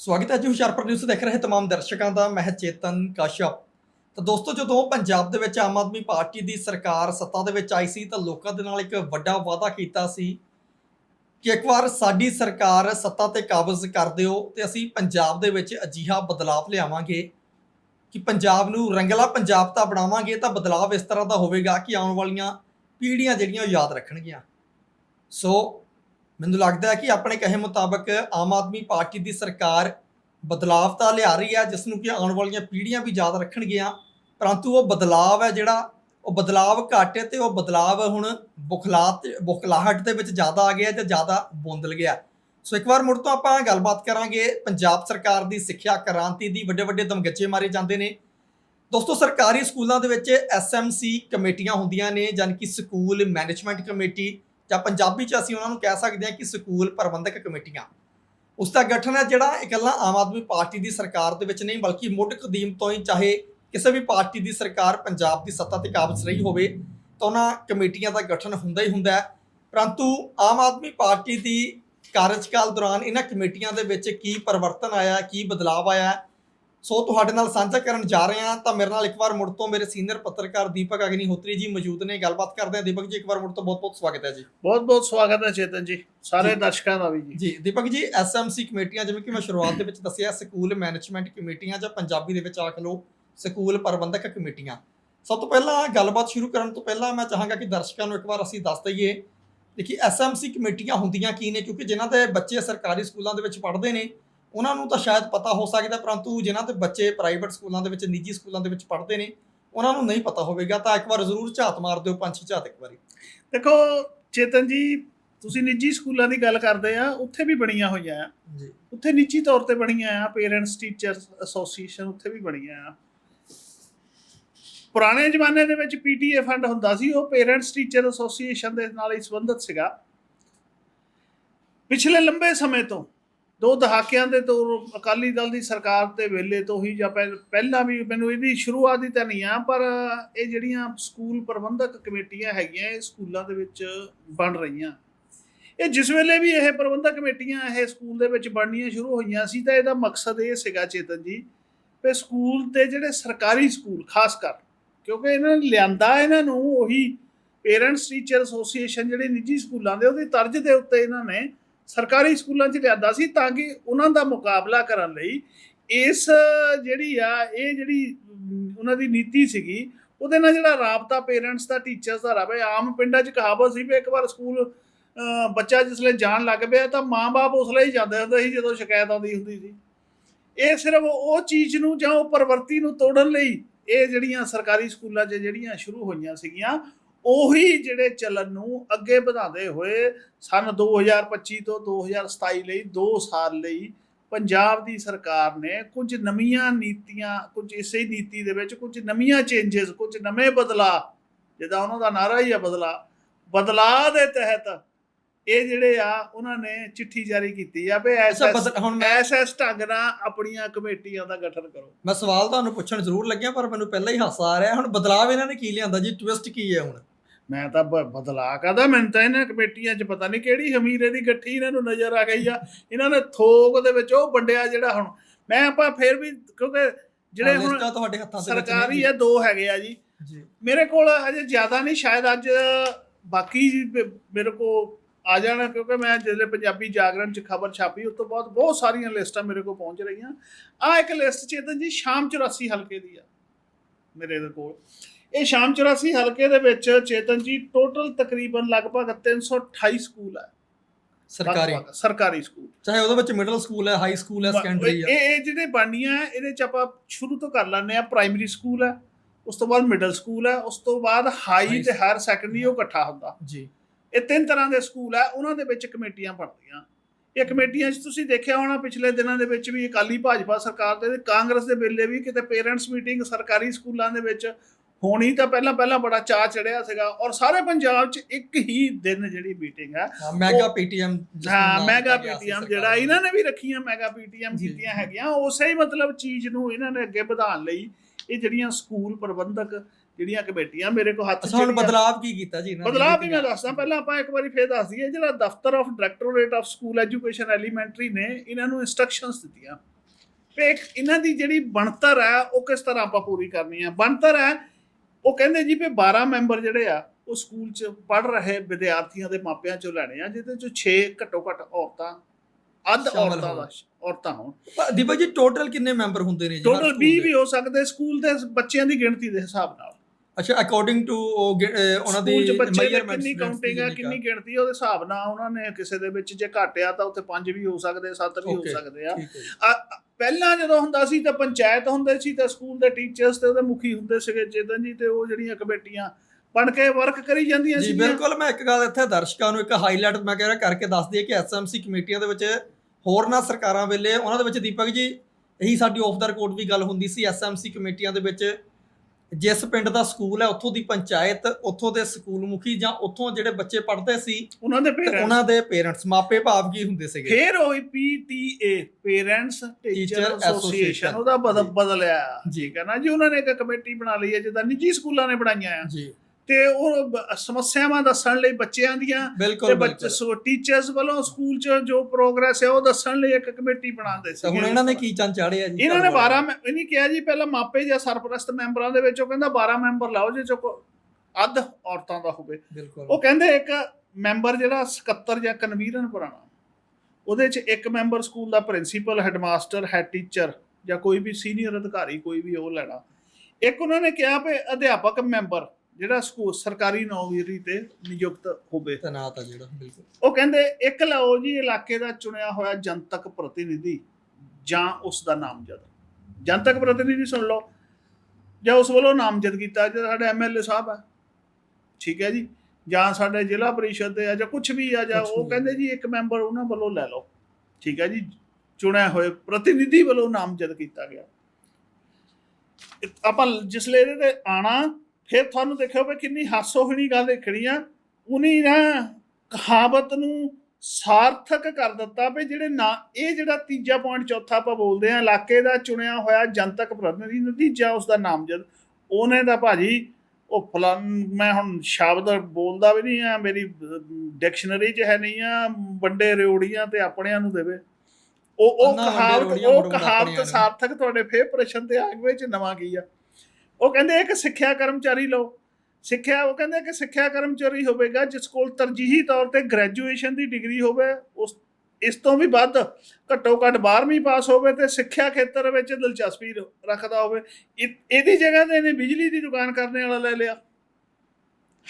ਸਵਾਗਤ ਹੈ ਜੀ ਹੁਸ਼ਿਆਰਪੁਰ ਨਿਊਜ਼ ਦੇਖ ਰਹੇ ਤਮਾਮ ਦਰਸ਼ਕਾਂ ਦਾ, ਮੈਂ ਚੇਤਨ ਕਸ਼ਪ ਤਾਂ ਦੋਸਤੋ, ਜਦੋਂ ਪੰਜਾਬ ਦੇ ਵਿੱਚ ਆਮ ਆਦਮੀ ਪਾਰਟੀ ਦੀ ਸਰਕਾਰ ਸੱਤਾ ਦੇ ਵਿੱਚ ਆਈ ਸੀ, ਤਾਂ ਲੋਕਾਂ ਦੇ ਨਾਲ ਇੱਕ ਵੱਡਾ ਵਾਅਦਾ ਕੀਤਾ ਸੀ ਕਿ ਇੱਕ ਵਾਰ ਸਾਡੀ ਸਰਕਾਰ ਸੱਤਾ ਤੇ ਕਾਬਜ਼ ਕਰ ਦਿਓ ਤੇ ਅਸੀਂ ਪੰਜਾਬ ਦੇ ਵਿੱਚ ਅਜੀਹਾ ਬਦਲਾਵ ਲਿਆਵਾਂਗੇ ਕਿ ਪੰਜਾਬ ਨੂੰ ਰੰਗਲਾ ਪੰਜਾਬ ਤਾਂ ਬਣਾਵਾਂਗੇ, ਤਾਂ ਬਦਲਾਵ ਇਸ ਤਰ੍ਹਾਂ ਦਾ ਹੋਵੇਗਾ ਕਿ ਆਉਣ ਵਾਲੀਆਂ ਪੀੜ੍ਹੀਆਂ ਜਿਹੜੀਆਂ ਉਹ ਯਾਦ ਰੱਖਣਗੀਆਂ। ਸੋ ਮੈਨੂੰ ਲੱਗਦਾ ਹੈ ਕਿ ਆਪਣੇ ਕਹੇ ਮੁਤਾਬਕ ਆਮ ਆਦਮੀ ਪਾਰਟੀ ਦੀ ਸਰਕਾਰ ਬਦਲਾਵ ਤਾਂ ਲਿਆ ਰਹੀ ਹੈ ਜਿਸ ਨੂੰ ਕਿ ਆਉਣ ਵਾਲੀਆਂ ਪੀੜ੍ਹੀਆਂ ਵੀ ਯਾਦ ਰੱਖਣਗੀਆਂ, ਪਰੰਤੂ ਉਹ ਬਦਲਾਵ ਹੈ ਜਿਹੜਾ, ਉਹ ਬਦਲਾਵ ਘੱਟ ਹੈ ਤੇ ਉਹ ਬਦਲਾਵ ਹੁਣ ਬੁਖਲਾਤ, ਬੁਖਲਾਹਟ ਦੇ ਵਿੱਚ ਜ਼ਿਆਦਾ ਆ ਗਿਆ ਤੇ ਜ਼ਿਆਦਾ ਬੁੰਦਲ ਗਿਆ ਸੋ ਇੱਕ ਵਾਰ ਮੁੜ ਤੋਂ ਆਪਾਂ ਗੱਲਬਾਤ ਕਰਾਂਗੇ, ਪੰਜਾਬ ਸਰਕਾਰ ਦੀ ਸਿੱਖਿਆ ਕ੍ਰਾਂਤੀ ਦੀ ਵੱਡੇ ਵੱਡੇ ਦਮਗੱਚੇ ਮਾਰੇ ਜਾਂਦੇ ਨੇ। ਦੋਸਤੋ, ਸਰਕਾਰੀ ਸਕੂਲਾਂ ਦੇ ਵਿੱਚ ਐਸਐਮਸੀ ਕਮੇਟੀਆਂ ਹੁੰਦੀਆਂ ਨੇ, ਜਾਣੀ ਕਿ ਸਕੂਲ ਮੈਨੇਜਮੈਂਟ ਕਮੇਟੀ ਜਾਂ ਪੰਜਾਬੀ ਚ ਅਸੀਂ ਉਹਨਾਂ ਨੂੰ ਕਹਿ ਸਕਦੇ ਹਾਂ ਕਿ ਸਕੂਲ ਪ੍ਰਬੰਧਕ ਕਮੇਟੀਆਂ। ਉਸ ਦਾ ਗਠਨ ਹੈ ਜਿਹੜਾ ਇਕੱਲਾ ਆਮ ਆਦਮੀ ਪਾਰਟੀ ਦੀ ਸਰਕਾਰ ਦੇ ਵਿੱਚ ਨਹੀਂ, ਬਲਕਿ ਮੁੱਢ ਕਦੀਮ ਤੋਂ ਹੀ ਚਾਹੇ ਕਿਸੇ ਵੀ ਪਾਰਟੀ ਦੀ ਸਰਕਾਰ ਪੰਜਾਬ ਦੀ ਸੱਤਾ ਤੇ ਕਾਬਜ਼ ਰਹੀ ਹੋਵੇ, ਤਾਂ ਉਹਨਾਂ ਕਮੇਟੀਆਂ ਦਾ ਗਠਨ ਹੁੰਦਾ ਹੀ ਹੁੰਦਾ ਹੈ। ਪਰੰਤੂ ਆਮ ਆਦਮੀ ਪਾਰਟੀ ਦੀ ਕਾਰਜਕਾਲ ਦੌਰਾਨ ਇਹਨਾਂ ਕਮੇਟੀਆਂ ਦੇ ਵਿੱਚ ਕੀ ਪਰਿਵਰਤਨ ਆਇਆ, ਕੀ ਬਦਲਾਅ ਆਇਆ ਸੋ ਤੁਹਾਡੇ ਨਾਲ ਸਾਂਝਾ ਕਰਨ ਜਾ ਰਹੇ ਹਾਂ ਤਾਂ ਮੇਰੇ ਨਾਲ ਇੱਕ ਵਾਰ ਮੁੜ ਤੋਂ ਮੇਰੇ ਸੀਨੀਅਰ ਪੱਤਰਕਾਰ ਦੀਪਕ ਅਗਨੀਹੋਤਰੀ ਜੀ ਮੌਜੂਦ ਨੇ। ਗੱਲਬਾਤ ਕਰਦੇ ਹਾਂ। ਦੀਪਕ ਜੀ ਇੱਕ ਵਾਰ ਮੁੜ ਤੋਂ ਬਹੁਤ ਬਹੁਤ ਸਵਾਗਤ ਹੈ ਜੀ। ਬਹੁਤ ਬਹੁਤ ਸਵਾਗਤ ਹੈ ਚੇਤਨ ਜੀ ਸਾਰੇ। ਦਰਸ਼ਕਾਂ ਦਾ ਵੀ ਜੀ। ਜੀ ਦੀਪਕ ਜੀ ਐਸਐਮਸੀ ਕਮੇਟੀਆਂ ਜਿਵੇਂ ਕਿ ਮੈਂ ਸ਼ੁਰੂਆਤ ਦੇ ਵਿੱਚ ਦੱਸਿਆ ਸਕੂਲ ਮੈਨੇਜਮੈਂਟ ਕਮੇਟੀਆਂ ਜਾਂ ਪੰਜਾਬੀ ਦੇ ਵਿੱਚ ਆਖ ਲਓ ਸਕੂਲ ਪ੍ਰਬੰਧਕ ਕਮੇਟੀਆਂ। ਸਭ ਤੋਂ ਪਹਿਲਾਂ ਗੱਲਬਾਤ ਸ਼ੁਰੂ ਕਰਨ ਤੋਂ ਪਹਿਲਾਂ ਮੈਂ ਚਾਹਾਂਗਾ ਕਿ ਦਰਸ਼ਕਾਂ ਨੂੰ ਇੱਕ ਵਾਰ ਅਸੀਂ ਦੱਸ ਦਈਏ ਦੇਖੀ ਐਸਐਮਸੀ ਕਮੇਟੀਆਂ ਹੁੰਦੀਆਂ ਕੀ ਨੇ ਕਿਉਂਕਿ ਜਿਨ੍ਹਾਂ ਦੇ ਬੱਚੇ ਸਰਕਾਰੀ ਸਕੂਲਾਂ ਦੇ ਵਿੱਚ ਪੜ੍ਹਦੇ ਨੇ ਉਹਨਾਂ ਨੂੰ ਤਾਂ ਸ਼ਾਇਦ ਪਤਾ ਹੋ ਸਕਦਾ ਪਰੰਤੂ ਜਿਨ੍ਹਾਂ ਦੇ ਬੱਚੇ ਪ੍ਰਾਈਵੇਟ ਸਕੂਲਾਂ ਦੇ ਵਿੱਚ ਨਿੱਜੀ ਸਕੂਲਾਂ ਦੇ ਵਿੱਚ ਪੜ੍ਹਦੇ ਨੇ ਉਹਨਾਂ ਨੂੰ ਨਹੀਂ ਪਤਾ ਹੋਵੇਗਾ ਤਾਂ ਇੱਕ ਵਾਰ ਜ਼ਰੂਰ ਝਾਤ ਮਾਰ ਦਿਓ ਪੰਛੀ ਝਾਤ ਇੱਕ ਵਾਰੀ। ਦੇਖੋ ਚੇਤਨ ਜੀ ਤੁਸੀਂ ਨਿੱਜੀ ਸਕੂਲਾਂ ਦੀ ਗੱਲ ਕਰਦੇ ਆ ਉੱਥੇ ਵੀ ਬਣੀਆਂ ਹੋਈਆਂ ਆ। ਜੀ। ਉੱਥੇ ਨਿੱਜੀ ਤੌਰ ਤੇ ਬਣੀਆਂ ਆ ਪੇਰੈਂਟਸ ਟੀਚਰਸ ਐਸੋਸੀਏਸ਼ਨ ਉੱਥੇ ਵੀ ਬਣੀਆਂ ਆ। ਪੁਰਾਣੇ ਜ਼ਮਾਨੇ ਦੇ ਵਿੱਚ ਪੀਟੀਏ ਫੰਡ ਹੁੰਦਾ ਸੀ ਉਹ ਪੇਰੈਂਟਸ ਟੀਚਰ ਐਸੋਸੀਏਸ਼ਨ ਦੇ ਨਾਲ ਹੀ ਸੰਬੰਧਿਤ ਸੀਗਾ। ਪਿਛਲੇ ਲੰਬੇ ਸਮੇਂ ਤੋਂ ਦੋ ਦਹਾਕਿਆਂ ਦੇ ਤੋਂ ਅਕਾਲੀ ਦਲ ਦੀ ਸਰਕਾਰ ਦੇ ਵੇਲੇ ਤੋਂ ਹੀ ਜਾਂ ਪਹਿ- ਪਹਿਲਾਂ ਵੀ ਮੈਨੂੰ ਇਹਦੀ ਸ਼ੁਰੂਆਤ ਹੀ ਤਾਂ ਨਹੀਂ ਆ, ਪਰ ਇਹ ਜਿਹੜੀਆਂ ਸਕੂਲ ਪ੍ਰਬੰਧਕ ਕਮੇਟੀਆਂ ਹੈਗੀਆਂ, ਇਹ ਸਕੂਲਾਂ ਦੇ ਵਿੱਚ ਬਣ ਰਹੀਆਂ। ਇਹ ਜਿਸ ਵੇਲੇ ਵੀ ਇਹ ਪ੍ਰਬੰਧਕ ਕਮੇਟੀਆਂ ਇਹ ਸਕੂਲ ਦੇ ਵਿੱਚ ਬਣਨੀਆਂ ਸ਼ੁਰੂ ਹੋਈਆਂ ਸੀ, ਤਾਂ ਇਹਦਾ ਮਕਸਦ ਇਹ ਸੀਗਾ ਚੇਤਨ ਜੀ ਕਿ ਸਕੂਲ ਤੇ ਜਿਹੜੇ ਸਰਕਾਰੀ ਸਕੂਲ, ਖਾਸ ਕਰ, ਕਿਉਂਕਿ ਇਹਨਾਂ ਨੇ ਲਿਆਂਦਾ ਇਹਨਾਂ ਨੂੰ, ਉਹੀ ਪੇਰੈਂਟਸ ਟੀਚਰ ਐਸੋਸੀਏਸ਼ਨ ਜਿਹੜੇ ਨਿੱਜੀ ਸਕੂਲਾਂ ਦੇ, ਉਹਦੀ ਤਰਜ਼ ਦੇ ਉੱਤੇ ਇਹਨਾਂ ਨੇ ਸਰਕਾਰੀ ਸਕੂਲਾਂ 'ਚ ਲਿਆਂਦਾ ਸੀ ਤਾਂ ਕਿ ਉਹਨਾਂ ਦਾ ਮੁਕਾਬਲਾ ਕਰਨ ਲਈ ਇਸ ਜਿਹੜੀ ਆ, ਇਹ ਜਿਹੜੀ ਉਹਨਾਂ ਦੀ ਨੀਤੀ ਸੀਗੀ, ਉਹਦੇ ਨਾਲ ਜਿਹੜਾ ਰਾਬਤਾ ਪੇਰੈਂਟਸ ਦਾ, ਟੀਚਰਸ ਦਾ ਰਵੇ, ਆਮ ਪਿੰਡਾਂ 'ਚ ਕਹਾਵਤ ਸੀ ਵੀ ਇੱਕ ਵਾਰ ਸਕੂਲ ਬੱਚਾ ਜਿਸਲੇ ਜਾਣ ਲੱਗ ਪਿਆ ਤਾਂ ਮਾਂ-ਬਾਪ ਉਸਲੇ ਹੀ ਜਾਂਦੇ ਹੁੰਦੇ ਸੀ ਜਦੋਂ ਸ਼ਿਕਾਇਤ ਆਉਂਦੀ ਹੁੰਦੀ ਸੀ। ਇਹ ਸਿਰਫ ਉਹ ਚੀਜ਼ ਨੂੰ ਜਾਂ ਉਹ ਪ੍ਰਵਰਤੀ ਨੂੰ ਤੋੜਨ ਲਈ ਇਹ ਜਿਹੜੀਆਂ ਸਰਕਾਰੀ ਸਕੂਲਾਂ 'ਚ ਜਿਹੜੀਆਂ ਸ਼ੁਰੂ ਹੋਈਆਂ ਸੀਗੀਆਂ ਉਹੀ ਜਿਹੜੇ ਚੱਲਣ ਨੂੰ ਅੱਗੇ ਵਧਾਉਂਦੇ ਹੋਏ ਸਨ 2025 ਤੋਂ 2027 ਲਈ 2 ਸਾਲ ਲਈ ਪੰਜਾਬ ਦੀ ਸਰਕਾਰ ਨੇ ਕੁਝ ਨਵੀਆਂ ਨੀਤੀਆਂ ਕੁਝ ਇਸੇ ਨੀਤੀ ਦੇ ਵਿੱਚ ਕੁਝ ਨਵੀਆਂ ਚੇਂਜਸ ਕੁਝ ਨਵੇਂ ਬਦਲਾ ਜਿਹਦਾ ਉਹਨਾਂ ਦਾ ਨਾਰਾ ਹੀ ਆ ਬਦਲਾ ਬਦਲਾਅ ਦੇ ਤਹਿਤ ਇਹ ਜਿਹੜੇ ਆ ਉਹਨਾਂ ਨੇ ਚਿੱਠੀ ਜਾਰੀ ਕੀਤੀ ਆ ਵੀ ਐਸ ਅੱਛਾ ਬਦਲ ਹੁਣ ਮੈਂ ਐਸ ਐਸ ਢੰਗ ਨਾਲ ਆਪਣੀਆਂ ਕਮੇਟੀਆਂ ਦਾ ਗਠਨ ਕਰੋ। ਮੈਂ ਸਵਾਲ ਤੁਹਾਨੂੰ ਪੁੱਛਣ ਜ਼ਰੂਰ ਲੱਗਿਆ ਪਰ ਮੈਨੂੰ ਪਹਿਲਾਂ ਹੀ ਹਾਸਾ ਆ ਰਿਹਾ ਹੁਣ ਬਦਲਾਵ ਇਹਨਾਂ ਨੇ ਕੀ ਲਿਆਂਦਾ ਜੀ? ਟਵਿਸਟ ਕੀ ਹੈ ਹੁਣ? ਮੈਂ ਤਾਂ ਬਦਲਾ ਕਹਦਾ ਮੈਨੂੰ ਤਾਂ ਇਹਨਾਂ ਕਮੇਟੀਆਂ 'ਚ ਪਤਾ ਨਹੀਂ ਕਿਹੜੀ ਹਮੀਰੇ ਦੀ ਗੱਠੀ ਇਹਨਾਂ ਨੂੰ ਨਜ਼ਰ ਆ ਗਈ ਆ। ਇਹਨਾਂ ਨੇ ਥੋਕ ਦੇ ਵਿੱਚ ਉਹ ਵੰਡਿਆ ਜਿਹੜਾ ਹੁਣ ਮੈਂ ਆਪਾਂ ਫੇਰ ਵੀ ਕਿਉਂਕਿ ਜਿਹੜੇ ਹੁਣ ਤੁਹਾਡੇ ਹੱਥਾਂ ਦੇ ਵਿੱਚ ਸਰਕਾਰੀ। ਆ ਦੋ ਹੈਗੇ ਆ ਜੀ। ਜੀ। ਮੇਰੇ ਕੋਲ ਹਜੇ ਜ਼ਿਆਦਾ ਨਹੀਂ ਸ਼ਾਇਦ ਅੱਜ ਬਾਕੀ ਮੇਰੇ ਕੋ ਆ ਜਾਣਾ ਕਿਉਂਕਿ ਮੈਂ ਜਿਹੜੇ ਪੰਜਾਬੀ ਜਾਗਰਣ 'ਚ ਖਬਰ ਛਾਪੀ ਉਸ ਤੋਂ ਬਾਅਦ ਬਹੁਤ ਸਾਰੀਆਂ ਲਿਸਟਾਂ ਮੇਰੇ ਕੋਲ ਪਹੁੰਚ ਰਹੀਆਂ। ਆ ਇੱਕ ਲਿਸਟ ਚੇਤਨ ਜੀ ਸ਼ਾਮ 84 ਹਲਕੇ ਦੀ ਆ ਮੇਰੇ ਕੋਲ। ਇਹ ਸ਼ਾਮ 84 ਹਲਕੇ ਦੇ ਵਿੱਚ ਚੇਤਨ ਜੀ ਟੋਟਲ ਤਕਰੀਬਨ ਲਗਭਗ 328 ਸਕੂਲ ਹੈ। ਸਰਕਾਰੀ? ਸਰਕਾਰੀ ਸਕੂਲ। ਚਾਹੇ ਉਹਦੇ ਵਿੱਚ ਮਿਡਲ ਸਕੂਲ ਹੈ ਹਾਈ ਸਕੂਲ ਹੈ ਸੈਕੰਡਰੀ ਹੈ। ਇਹ ਜਿਹੜੇ ਬਣਨੀਆਂ ਹੈ, ਇਹਦੇ ਚ ਆਪਾਂ ਸ਼ੁਰੂ ਤੋਂ ਕਰ ਲੈਂਦੇ ਆ ਪ੍ਰਾਇਮਰੀ ਸਕੂਲ ਹੈ ਉਸ ਤੋਂ ਬਾਅਦ ਮਿਡਲ ਸਕੂਲ ਹੈ ਉਸ ਤੋਂ ਬਾਅਦ ਹਾਈ ਤੇ ਹਾਇਰ ਸੈਕੰਡਰੀ ਉਹ ਇਕੱਠਾ ਹੁੰਦਾ। ਜੀ। ਇਹ ਤਿੰਨ ਤਰ੍ਹਾਂ ਦੇ ਸਕੂਲ ਹੈ ਉਹਨਾਂ ਦੇ ਵਿੱਚ ਕਮੇਟੀਆਂ ਬਣਦੀਆਂ। ਇਹ ਕਮੇਟੀਆਂ 'ਚ ਤੁਸੀਂ ਦੇਖਿਆ ਹੋਣਾ ਪਿਛਲੇ ਦਿਨਾਂ ਦੇ ਵਿੱਚ ਵੀ ਅਕਾਲੀ ਭਾਜਪਾ ਸਰਕਾਰ ਦੇ ਕਾਂਗਰਸ ਦੇ ਵੇਲੇ ਵੀ ਕਿਤੇ ਪੇਰੈਂਟਸ ਮੀਟਿੰਗ ਸਰਕਾਰੀ ਸਕੂਲਾਂ ਦੇ ਵਿੱਚ ਹੋਣੀ ਤਾਂ ਪਹਿਲਾਂ ਪਹਿਲਾਂ ਬੜਾ ਚਾਅ ਚੜਿਆ ਸੀਗਾ ਔਰ ਸਾਰੇ ਪੰਜਾਬ 'ਚ ਇੱਕ ਹੀ ਦਿਨ ਜਿਹੜੀ ਮੀਟਿੰਗ ਹਾਂ, ਮੈਗਾ ਪੀਟੀਐਮ ਹਾਂ ਮੈਗਾ ਪੀਟੀਐਮ ਜਿਹੜਾ ਇਹਨਾਂ ਨੇ ਵੀ ਰੱਖੀਆਂ ਮੈਗਾ ਪੀਟੀਐਮ। ਕੀਤੀਆਂ ਹੈਗੀਆਂ ਉਸੇ ਹੀ ਮਤਲਬ ਚੀਜ਼ ਨੂੰ ਇਹਨਾਂ ਨੇ ਅੱਗੇ ਵਧਾਉਣ ਲਈ ਇਹ ਜਿਹੜੀਆਂ ਸਕੂਲ ਪ੍ਰਬੰਧਕ ਜਿਹੜੀਆਂ ਕਮੇਟੀਆਂ ਮੇਰੇ ਕੋਲ ਹੱਥ 'ਚ ਹੁਣ ਕੀ ਕੀਤਾ ਜੀ ਇਹਨਾਂ ਨੇ? ਬਦਲਾਅ ਵੀ ਮੈਂ ਦੱਸਦਾ ਪਹਿਲਾਂ ਆਪਾਂ ਇੱਕ ਵਾਰੀ ਫੇਰ ਦੱਸ ਦਈਏ ਜਿਹੜਾ ਦਫ਼ਤਰ of directorate of school education elementary ਨੇ ਇਹਨਾਂ ਨੂੰ ਇਨਸਟਰਕਸ਼ਨਸ ਦਿੱਤੀਆਂ। ਇੱਕ ਇਹਨਾਂ ਦੀ ਜਿਹੜੀ ਬਣਤਰ ਹੈ ਉਹ ਕਿਸ ਤਰ੍ਹਾਂ ਆਪਾਂ ਪੂਰੀ ਕਰਨੀ ਹੈ? ਬਣਤਰ ਹੈ ਉਹ ਕਹਿੰਦੇ ਜੀ ਵੀ 12 ਮੈਂਬਰ ਜਿਹੜੇ ਆ ਉਹ ਸਕੂਲ 'ਚ ਪੜ ਰਹੇ ਵਿਦਿਆਰਥੀਆਂ ਦੇ ਮਾਪਿਆਂ 'ਚੋਂ ਲੈਣੇ ਆ ਜਿਹਦੇ 'ਚੋਂ 6 ਘੱਟੋ ਘੱਟ ਔਰਤਾਂ ਅੱਧ ਔਰਤਾਂ। ਦਾ ਔਰਤਾਂ ਹੋਣ ਦੀਪਕ ਜੀ ਟੋਟਲ ਕਿੰਨੇ ਮੈਂਬਰ ਹੁੰਦੇ ਨੇ ਜੀ ਟੋਟਲ ਸਕੂਲ 20 ਦੇ? ਵੀ ਹੋ ਸਕਦੇ ਸਕੂਲ ਦੇ ਬੱਚਿਆਂ ਦੀ ਗਿਣਤੀ ਦੇ ਹਿਸਾਬ ਨਾਲ ਅੱਛਾ ਅਕੋਰਡਿੰਗ ਟੂ ਉਹਨਾਂ ਦੀ ਸਕੂਲ 'ਚ ਬੱਚੇ ਦੀ ਕਿੰਨੀ ਦੀ ਕਾਊਂਟਿੰਗ ਹੈ ਜਿੰਨੀ ਕਿੰਨੀ ਗਿਣਤੀ ਹੈ, ਉਹਦੇ ਹਿਸਾਬ ਨਾਲ ਉਹਨਾਂ ਨੇ ਕਿਸੇ ਦੇ ਵਿੱਚ ਜੇ ਘਟਿਆ ਤਾਂ ਉੱਥੇ 5 ਵੀ ਹੋ ਸਕਦੇ 7 ਵੀ ਹੋ ਸਕਦੇ ਆ। ਜੀ। ਪਹਿਲਾਂ ਜਦੋਂ ਹੁੰਦਾ ਸੀ ਤਾਂ ਪੰਚਾਇਤ ਹੁੰਦੇ ਸੀ ਤਾਂ ਸਕੂਲ ਦੇ ਟੀਚਰਸ ਤੇ ਉਹਦੇ ਮੁਖੀ ਹੁੰਦੇ ਸੀਗੇ ਚੇਤਨ ਜੀ ਤੇ ਉਹ ਜਿਹੜੀਆਂ ਕਮੇਟੀਆਂ ਬਣ ਕੇ ਵਰਕ ਕਰੀ ਜਾਂਦੀਆਂ ਜੀ ਸੀ ਬਿਲਕੁਲ ਮੈਂ ਇੱਕ ਗੱਲ ਇੱਥੇ ਦਰਸ਼ਕਾਂ ਨੂੰ ਇੱਕ ਹਾਈਲਾਈਟ ਮੈਂ ਕਹਿ ਰਿਹਾ ਕਰਕੇ ਦੱਸ ਦਈਏ ਕਿ ਐਸਐਮਸੀ ਕਮੇਟੀਆਂ ਦੇ ਵਿੱਚ ਹੋਰਨਾਂ ਸਰਕਾਰਾਂ ਵੇਲੇ ਉਹਨਾਂ ਦੇ ਵਿੱਚ ਦੀਪਕ ਜੀ ਇਹੀ ਸਾਡੀ ਆਫ ਦਾ ਰਿਕਾਰਡ ਵੀ ਗੱਲ ਹੁੰਦੀ ਸੀ ਐਸਐਮਸੀ ਕਮੇਟੀਆਂ ਦੇ ਵਿੱਚ ਜਿਸ ਪਿੰਡ ਦਾ ਸਕੂਲ ਹੈ ਉੱਥੋਂ ਦੀ ਪੰਚਾਇਤ ਉੱਥੋਂ ਦੇ ਸਕੂਲ ਮੁਖੀ ਜਾਂ ਉੱਥੋਂ ਜਿਹੜੇ ਬੱਚੇ ਪੜ੍ਹਦੇ ਸੀ ਉਹਨਾਂ ਦੇ ਤੇ ਪੇਰੈਂਟਸ ਉਹਨਾਂ ਦੇ ਪੇਰੈਂਟਸ ਮਾਪੇ ਭਾਵ ਕੀ ਹੁੰਦੇ ਸੀਗੇ ਫੇਰ ਹੋਈ PTA parents Teacher teacher Association। Association ਉਹਦਾ ਬਦਲ ਜੀ। ਬਦਲਿਆ ਜੀ। ਠੀਕ ਹੈ ਨਾ ਜੀ ਉਹਨਾਂ ਨੇ ਇੱਕ ਕਮੇਟੀ ਬਣਾ ਲਈ ਹੈ ਜਿੱਦਾਂ ਨਿੱਜੀ ਸਕੂਲਾਂ ਨੇ ਬਣਾਈਆਂ ਆ ਜੀ ਤੇ ਉਹ ਸਮੱਸਿਆਵਾਂ ਦੱਸਣ ਲਈ ਬੱਚਿਆਂ ਦੀਆਂ ਤੇ ਬੱਚੇ ਸੋ ਟੀਚਰਸ ਵੱਲੋਂ ਸਕੂਲ 'ਚ ਜੋ ਪ੍ਰੋਗਰੈਸ ਹੈ ਉਹ ਦੱਸਣ ਲਈ ਇੱਕ ਕਮੇਟੀ ਬਣਾਉਂਦੇ ਸੀ ਹੁਣ ਇਹਨਾਂ ਨੇ ਕੀ ਚੰਨ ਚਾੜਿਆ ਜੀ? ਇਹਨਾਂ ਨੇ ਘਰ ਵਾਲਿਆਂ 12 ਮੈਂ- ਇਹਨੇ ਕਿਹਾ ਜੀ ਪਹਿਲਾਂ ਮਾਪੇ ਜਾਂ ਸਰਪ੍ਰਸਤ ਮੈਂਬਰਾਂ ਦੇ ਵਿੱਚ ਕਹਿੰਦਾ 12 ਮੈਂਬਰ ਲਾਓ ਜੇ ਚੋ ਅੱਧ ਔਰਤਾਂ ਦਾ ਹੋਵੇ। ਉਹ ਕਹਿੰਦੇ ਇੱਕ ਮੈਂਬਰ ਜਿਹੜਾ ਸਕੱਤਰ ਜਾਂ ਕਨਵੀਨਰ ਬਣਾਉਣਾ ਉਹਦੇ 'ਚ ਇੱਕ ਮੈਂਬਰ ਸਕੂਲ ਦਾ ਪ੍ਰਿੰਸੀਪਲ ਹੈਡਮਾਸਟਰ ਹੈਡ ਟੀਚਰ ਜਾਂ ਕੋਈ ਵੀ ਸੀਨੀਅਰ ਅਧਿਕਾਰੀ ਕੋਈ ਵੀ ਉਹ ਲੈਣਾ। ਇੱਕ ਉਹਨਾਂ ਨੇ ਕਿਹਾ ਵੀ ਅਧਿਆਪਕ ਮੈਂਬਰ ਜਿਹੜਾ ਸਕੂਲ ਸਰਕਾਰੀ ਨੌਕਰੀ ਤੇ ਨਿਯੁਕਤ ਹੋਵੇ। ਤਨਾਤ ਆ ਜਿਹੜਾ ਬਿਲਕੁਲ। ਉਹ ਕਹਿੰਦੇ ਇੱਕ ਲਾਓ ਜੀ ਇਲਾਕੇ ਦਾ ਚੁਣਿਆ ਹੋਇਆ ਜਨਤਕ ਪ੍ਰਤੀਨਿਧੀ ਜਾਂ ਉਸ ਦਾ ਨਾਮਜ਼ਦ। ਜਨਤਕ ਪ੍ਰਤੀਨਿਧੀ ਸੁਣ ਲਓ। ਜਾਂ ਉਸ ਵੱਲੋਂ ਨਾਮਜ਼ਦ ਕੀਤਾ ਜਿਹੜਾ ਸਾਡੇ ਐਮਐਲਏ ਸਾਹਿਬ ਆ। ਠੀਕ ਹੈ ਜੀ। ਜਾਂ ਸਾਡੇ ਜ਼ਿਲ੍ਹਾ ਪਰਿਸ਼ਦ ਦੇ ਆ ਜਾਂ ਕੁਝ ਵੀ ਆ ਜਾਂ ਕੁਛ ਉਹ ਵੀ। ਕਹਿੰਦੇ ਜੀ ਇੱਕ ਮੈਂਬਰ ਉਹਨਾਂ ਵੱਲੋਂ ਲੈ ਲਓ। ਠੀਕ ਹੈ ਜੀ। ਚੁਣਿਆ ਹੋਏ ਪ੍ਰਤੀਨਿਧੀ ਵੱਲੋਂ ਨਾਮਜ਼ਦ ਕੀਤਾ ਗਿਆ। ਆਪਾਂ ਜਿਸਲੇ ਇਹਦੇ ਤੇ ਆਣਾ ਫਿਰ ਤੁਹਾਨੂੰ ਦੇਖਿਓ ਵੀ ਕਿੰਨੀ ਹਾਸੋਹੀਣੀ ਗੱਲ ਦੇਖਣੀ ਆ ਉਨੀ ਨਾ ਕਹਾਵਤ ਨੂੰ ਸਾਰਥਕ ਕਰ ਦਿੱਤਾ ਵੀ ਜਿਹੜੇ ਨਾ ਇਹ ਜਿਹੜਾ ਤੀਜਾ ਪੁਆਇੰਟ ਚੌਥਾ ਆਪਾਂ ਬੋਲਦੇ ਆ ਇਲਾਕੇ ਦਾ ਚੁਣਿਆ ਹੋਇਆ ਜਨਤਕ ਪ੍ਰਤੀਨਿਧੀ ਨਤੀਜਾ ਉਸ ਦਾ ਨਾਮਜ਼ਦ ਉਹਨੇ ਤਾਂ ਭਾਜੀ ਉਹ ਫਲਾਨ ਮੈਂ ਹੁਣ ਸ਼ਬਦ ਬੋਲਦਾ ਵੀ ਨਹੀਂ ਆ ਮੇਰੀ ਡਿਕਸ਼ਨਰੀ 'ਚ ਹੈ ਨਹੀਂ ਆ ਵੱਡੇ ਰਿਓੜੀਆਂ ਤੇ ਆਪਣਿਆਂ ਨੂੰ ਦੇਵੇ। ਉਹ ਉਹ ਕਹਾਵਤ ਉਹ ਕਹਾਵਤ। ਸਾਰਥਕ ਤੁਹਾਡੇ ਫੇਰ ਪ੍ਰਸ਼ਨ ਤੇ ਆ ਗਏ ਚ ਨਵਾਂ ਕੀ ਆ? ਉਹ ਕਹਿੰਦੇ ਇੱਕ ਸਿੱਖਿਆ ਕਰਮਚਾਰੀ ਲਓ। ਸਿੱਖਿਆ, ਉਹ ਕਹਿੰਦੇ ਕਿ ਸਿੱਖਿਆ ਕਰਮਚਾਰੀ ਹੋਵੇਗਾ ਜਿਸ ਕੋਲ ਤਰਜੀਹੀ ਤੌਰ ਤੇ ਗ੍ਰੈਜੂਏਸ਼ਨ ਦੀ ਡਿਗਰੀ ਹੋਵੇ, ਉਸ, ਇਸ ਤੋਂ ਵੀ ਵੱਧ ਘੱਟੋ ਘੱਟ 12ਵੀਂ ਪਾਸ ਹੋਵੇ ਤੇ ਸਿੱਖਿਆ ਖੇਤਰ ਵਿੱਚ ਦਿਲਚਸਪੀ ਰ- ਰੱਖਦਾ ਹੋਵੇ। ਇਹਦੀ ਜਗ੍ਹਾ ਤੇ ਇਹਨੇ ਬਿਜਲੀ ਦੀ ਦੁਕਾਨ ਕਰਨੇ ਵਾਲਾ ਲੈ ਲਿਆ।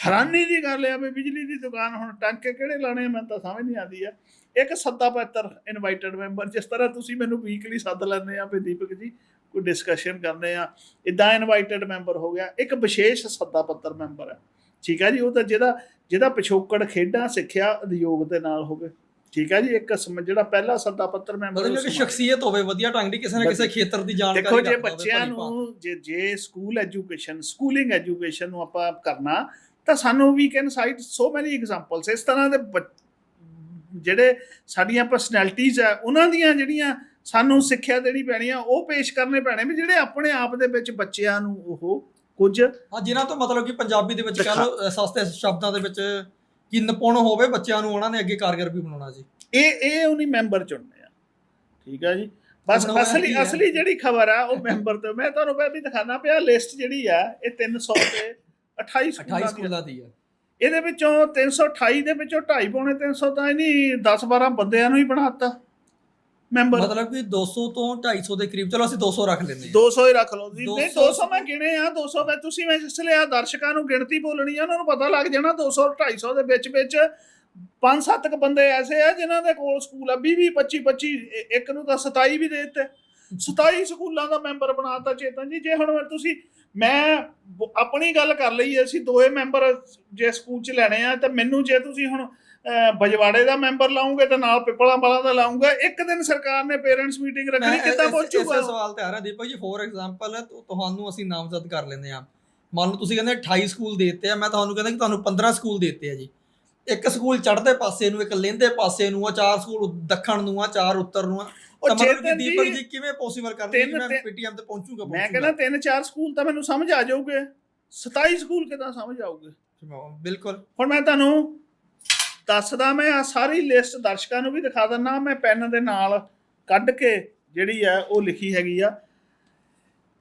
ਹੈਰਾਨੀ ਦੀ ਗੱਲ ਹੈ ਵੀ ਬਿਜਲੀ ਦੀ ਦੁਕਾਨ ਹੁਣ ਟਾਂਕੇ ਕਿਹੜੇ ਲਾਣੇ ਮੈਨੂੰ ਤਾਂ ਸਮਝ ਨਹੀਂ ਆਉਂਦੀ ਆ। ਇੱਕ ਸੱਦਾ ਪੱਤਰ ਇਨਵਾਈਟਡ ਮੈਂਬਰ ਜਿਸ ਤਰ੍ਹਾਂ ਤੁਸੀਂ ਮੈਨੂੰ ਵੀਕਲੀ ਸੱਦ ਲੈਂਦੇ ਆ ਵੀ ਦੀਪਕ ਜੀ ਕੋਈ ਡਿਸਕਸ਼ਨ ਕਰਨੇ ਆ। ਇਦਾਂ ਇਨਵਾਈਟਡ ਮੈਂਬਰ ਹੋ ਗਿਆ। ਇੱਕ ਵਿਸ਼ੇਸ਼ ਸੱਦਾ ਪੱਤਰ ਮੈਂਬਰ ਹੈ। ਠੀਕ ਹੈ ਜੀ ਉਹ ਤਾਂ ਜਿਹਦਾ ਜਿਹਦਾ ਪਿਛੋਕੜ ਖੇਡਾਂ ਸਿੱਖਿਆ ਉਦਯੋਗ ਦੇ ਨਾਲ ਹੋਵੇ। ਠੀਕ ਹੈ ਜੀ ਇੱਕ ਜਿਹੜਾ ਪਹਿਲਾ ਸੱਦਾ ਪੱਤਰ ਮੈਂਬਰ ਮਤਲਬ ਸਮਾਜ- ਸ਼ਖਸੀਅਤ ਹੋਵੇ ਵਧੀਆ ਢੰਗ ਦੀ ਕਿਸੇ ਨਾ ਕਿਸੇ ਖੇਤਰ ਦੀ ਜਾਣਕਾਰੀ ਦੇਖੋ ਜੇ ਬੱਚਿਆਂ। ਨੂੰ ਜੇ ਜੇ ਸਕੂਲ ਐਜੂਕੇਸ਼ਨ ਸਕੂਲਿੰਗ ਐਜੂਕੇਸ਼ਨ ਨੂੰ ਆਪਾਂ ਕਰਨਾ ਤਾਂ ਸਾਨੂੰ ਵੀ can cite so many examples ਇਸ ਤਰ੍ਹਾਂ ਦੇ ਜਿਹੜੇ ਸਾਡੀਆਂ ਪਰਸਨੈਲਿਟੀਜ਼ ਆ ਉਹਨਾਂ ਦੀਆਂ ਜਿਹੜੀਆਂ ਸਾਨੂੰ ਸਿੱਖਿਆ ਦੇਣੀ ਪੈਣੀ ਆ ਉਹ ਪੇਸ਼ ਕਰਨੇ ਪੈਣੇ ਵੀ ਜਿਹੜੇ ਆਪਣੇ ਆਪ ਦੇ ਵਿੱਚ ਬੱਚਿਆਂ ਨੂੰ ਉਹ ਕੁਝ ਹਾਂ ਜਿਨ੍ਹਾਂ ਤੋਂ ਮਤਲਬ ਕਿ ਪੰਜਾਬੀ ਦੇ ਵਿੱਚ ਕਹ ਲਓ ਸਸਤੇ ਸ਼ਬਦਾਂ ਦੇ ਵਿੱਚ ਕਿ ਨਿਪੁੰਨ ਹੋਵੇ ਬੱਚਿਆਂ ਨੂੰ ਉਹਨਾਂ ਨੇ ਅੱਗੇ ਕਾਰਗਰ ਵੀ ਬਣਾਉਣਾ ਜੀ। ਇਹ ਇਹ ਉਹਨੀ ਮੈਂਬਰ ਚੁਣਨੇ ਆ। ਠੀਕ ਆ ਜੀ? ਬਸ ਅਸਲੀ? ਅਸਲੀ ਜਿਹੜੀ ਖਬਰ ਆ ਉਹ ਮੈਂਬਰ ਤੇ ਮੈਂ ਤੁਹਾਨੂੰ ਪਹਿਲਾਂ ਵੀ ਦਿਖਾਣਾ ਪਿਆ ਲਿਸਟ ਜਿਹੜੀ ਆ ਇਹ 300 ਤੇ 28 28 ਸਕੂਲਾਂ ਦੀ ਆ। ਇਹਦੇ ਵਿੱਚੋਂ 328 ਦੇ ਵਿੱਚੋਂ 2.5 ਪੌਣੇ 300 ਤਾਂ ਇਹਨੀ 10 12 ਬੰਦਿਆਂ ਨੂੰ ਹੀ ਬਣਾਤਾ ਮੈਂਬਰ। ਮਤਲਬ ਕਿ 200 ਤੋਂ 250 ਦੇ ਕਰੀਬ ਚਲੋ ਅਸੀਂ 200 ਰੱਖ ਲੈਂਦੇ ਹਾਂ। 200 ਹੀ ਰੱਖ ਲਓ ਜੀ। ਨਹੀਂ 200 200 ਮੈਂ ਗਿਣੇ ਆ 200 ਮੈਂ ਤੁਸੀਂ ਮੈਂ ਇਸ ਲਈ ਆ ਦਰਸ਼ਕਾਂ ਨੂੰ ਗਿਣਤੀ ਬੋਲਣੀ ਆ ਉਹਨਾਂ ਨੂੰ ਪਤਾ ਲੱਗ ਜਾਣਾ 200 250 ਦੇ ਵਿੱਚ ਵਿੱਚ ਪੰਜ ਸੱਤ ਕ ਬੰਦੇ ਐਸੇ ਆ ਜਿਨ੍ਹਾਂ ਦੇ ਕੋਲ ਸਕੂਲ ਆ 20 20 25 25 ਇ- ਇੱਕ ਨੂੰ ਤਾਂ 27 ਵੀ ਦੇ ਦਿੱਤੇ। 27 ਸਕੂਲਾਂ ਦਾ ਮੈਂਬਰ ਬਣਾਤਾ ਚੇਤਨ ਜੀ। ਜੇ ਹੁਣ ਤੁਸੀਂ ਮੈਂ ਆਪਣੀ ਗੱਲ ਕਰ ਲਈ ਅਸੀਂ ਦੋਏ ਮੈਂਬਰ ਜੇ ਸਕੂਲ ਚ ਲੈਣੇ ਆ ਤਾਂ ਮੈਨੂੰ ਜੇ ਤੁਸੀਂ ਹੁਣ ਬਜਵਾੜੇ ਦਾ ਮੈਂਬਰ ਲਾਉਂਗੇ ਤਾਂ ਨਾਲ ਪਿਪਲਾਂ ਵਾਲਾ ਦਾ ਲਾਉਂਗਾ ਇੱਕ ਦਿਨ ਸਰਕਾਰ ਨੇ ਪੇਰੈਂਟਸ ਮੀਟਿੰਗ ਰੱਖਣੀ ਕਿੱਦਾਂ ਪਹੁੰਚੂਗਾ ਇਸੇ ਸਵਾਲ ਤੇ ਆ ਰਿਹਾ ਦੀਪਕ ਜੀ ਫੋਰ ਐਗਜ਼ਾਮਪਲ ਤੁਹਾਨੂੰ ਅਸੀਂ ਨਾਮਜ਼ਦ ਕਰ ਲੈਂਦੇ ਆ ਮੰਨ ਲਓ ਤੁਸੀਂ ਕਹਿੰਦੇ 28 ਸਕੂਲ ਦੇ ਦਿੱਤੇ ਆ ਮੈਂ ਤੁਹਾਨੂੰ ਕਹਿੰਦਾ ਕਿ ਤੁਹਾਨੂੰ 15 ਸਕੂਲ ਦੇ ਦਿੱਤੇ ਆ ਜੀ। ਇੱਕ ਸਕੂਲ ਚੜ੍ਹਦੇ ਪਾਸੇ ਨੂੰ ਇੱਕ ਲਹਿੰਦੇ ਪਾਸੇ ਨੂੰ ਆ ਚਾਰ ਸਕੂਲ ਦੱਖਣ ਨੂੰ ਆ ਚਾਰ ਉੱਤਰ ਨੂੰ ਆ। ਉਹ ਚੇਤਨ ਦੀਪਕ ਜੀ ਕਿਵੇਂ ਪੋਸੀਬਲ ਕਰਦੇ ਕਿ ਮੈਂ ਪੀਟੀਐਮ ਤੇ ਪਹੁੰਚੂਗਾ ਮੈਂ ਕਹਿੰਦਾ ਤਿੰਨ ਚਾਰ ਸਕੂਲ ਤਾਂ ਮੈਨੂੰ ਸਮਝ ਆ ਜਾਊਗੇ। 27 ਸਕੂਲ ਕਿਦਾਂ ਸਮਝ ਆਊਗੇ? ਬਿਲਕੁਲ। ਹੁਣ ਮੈਂ ਤੁਹਾਨੂੰ ਦੱਸਦਾ ਮੈਂ ਆ ਸਾਰੀ ਲਿਸਟ ਦਰਸ਼ਕਾਂ ਨੂੰ ਵੀ ਦਿਖਾ ਦਿੰਨਾ ਮੈਂ ਪੈਨ ਦੇ ਨਾਲ ਕੱਢ ਕੇ ਜਿਹੜੀ ਹੈ ਉਹ ਲਿਖੀ ਹੈਗੀ ਆ।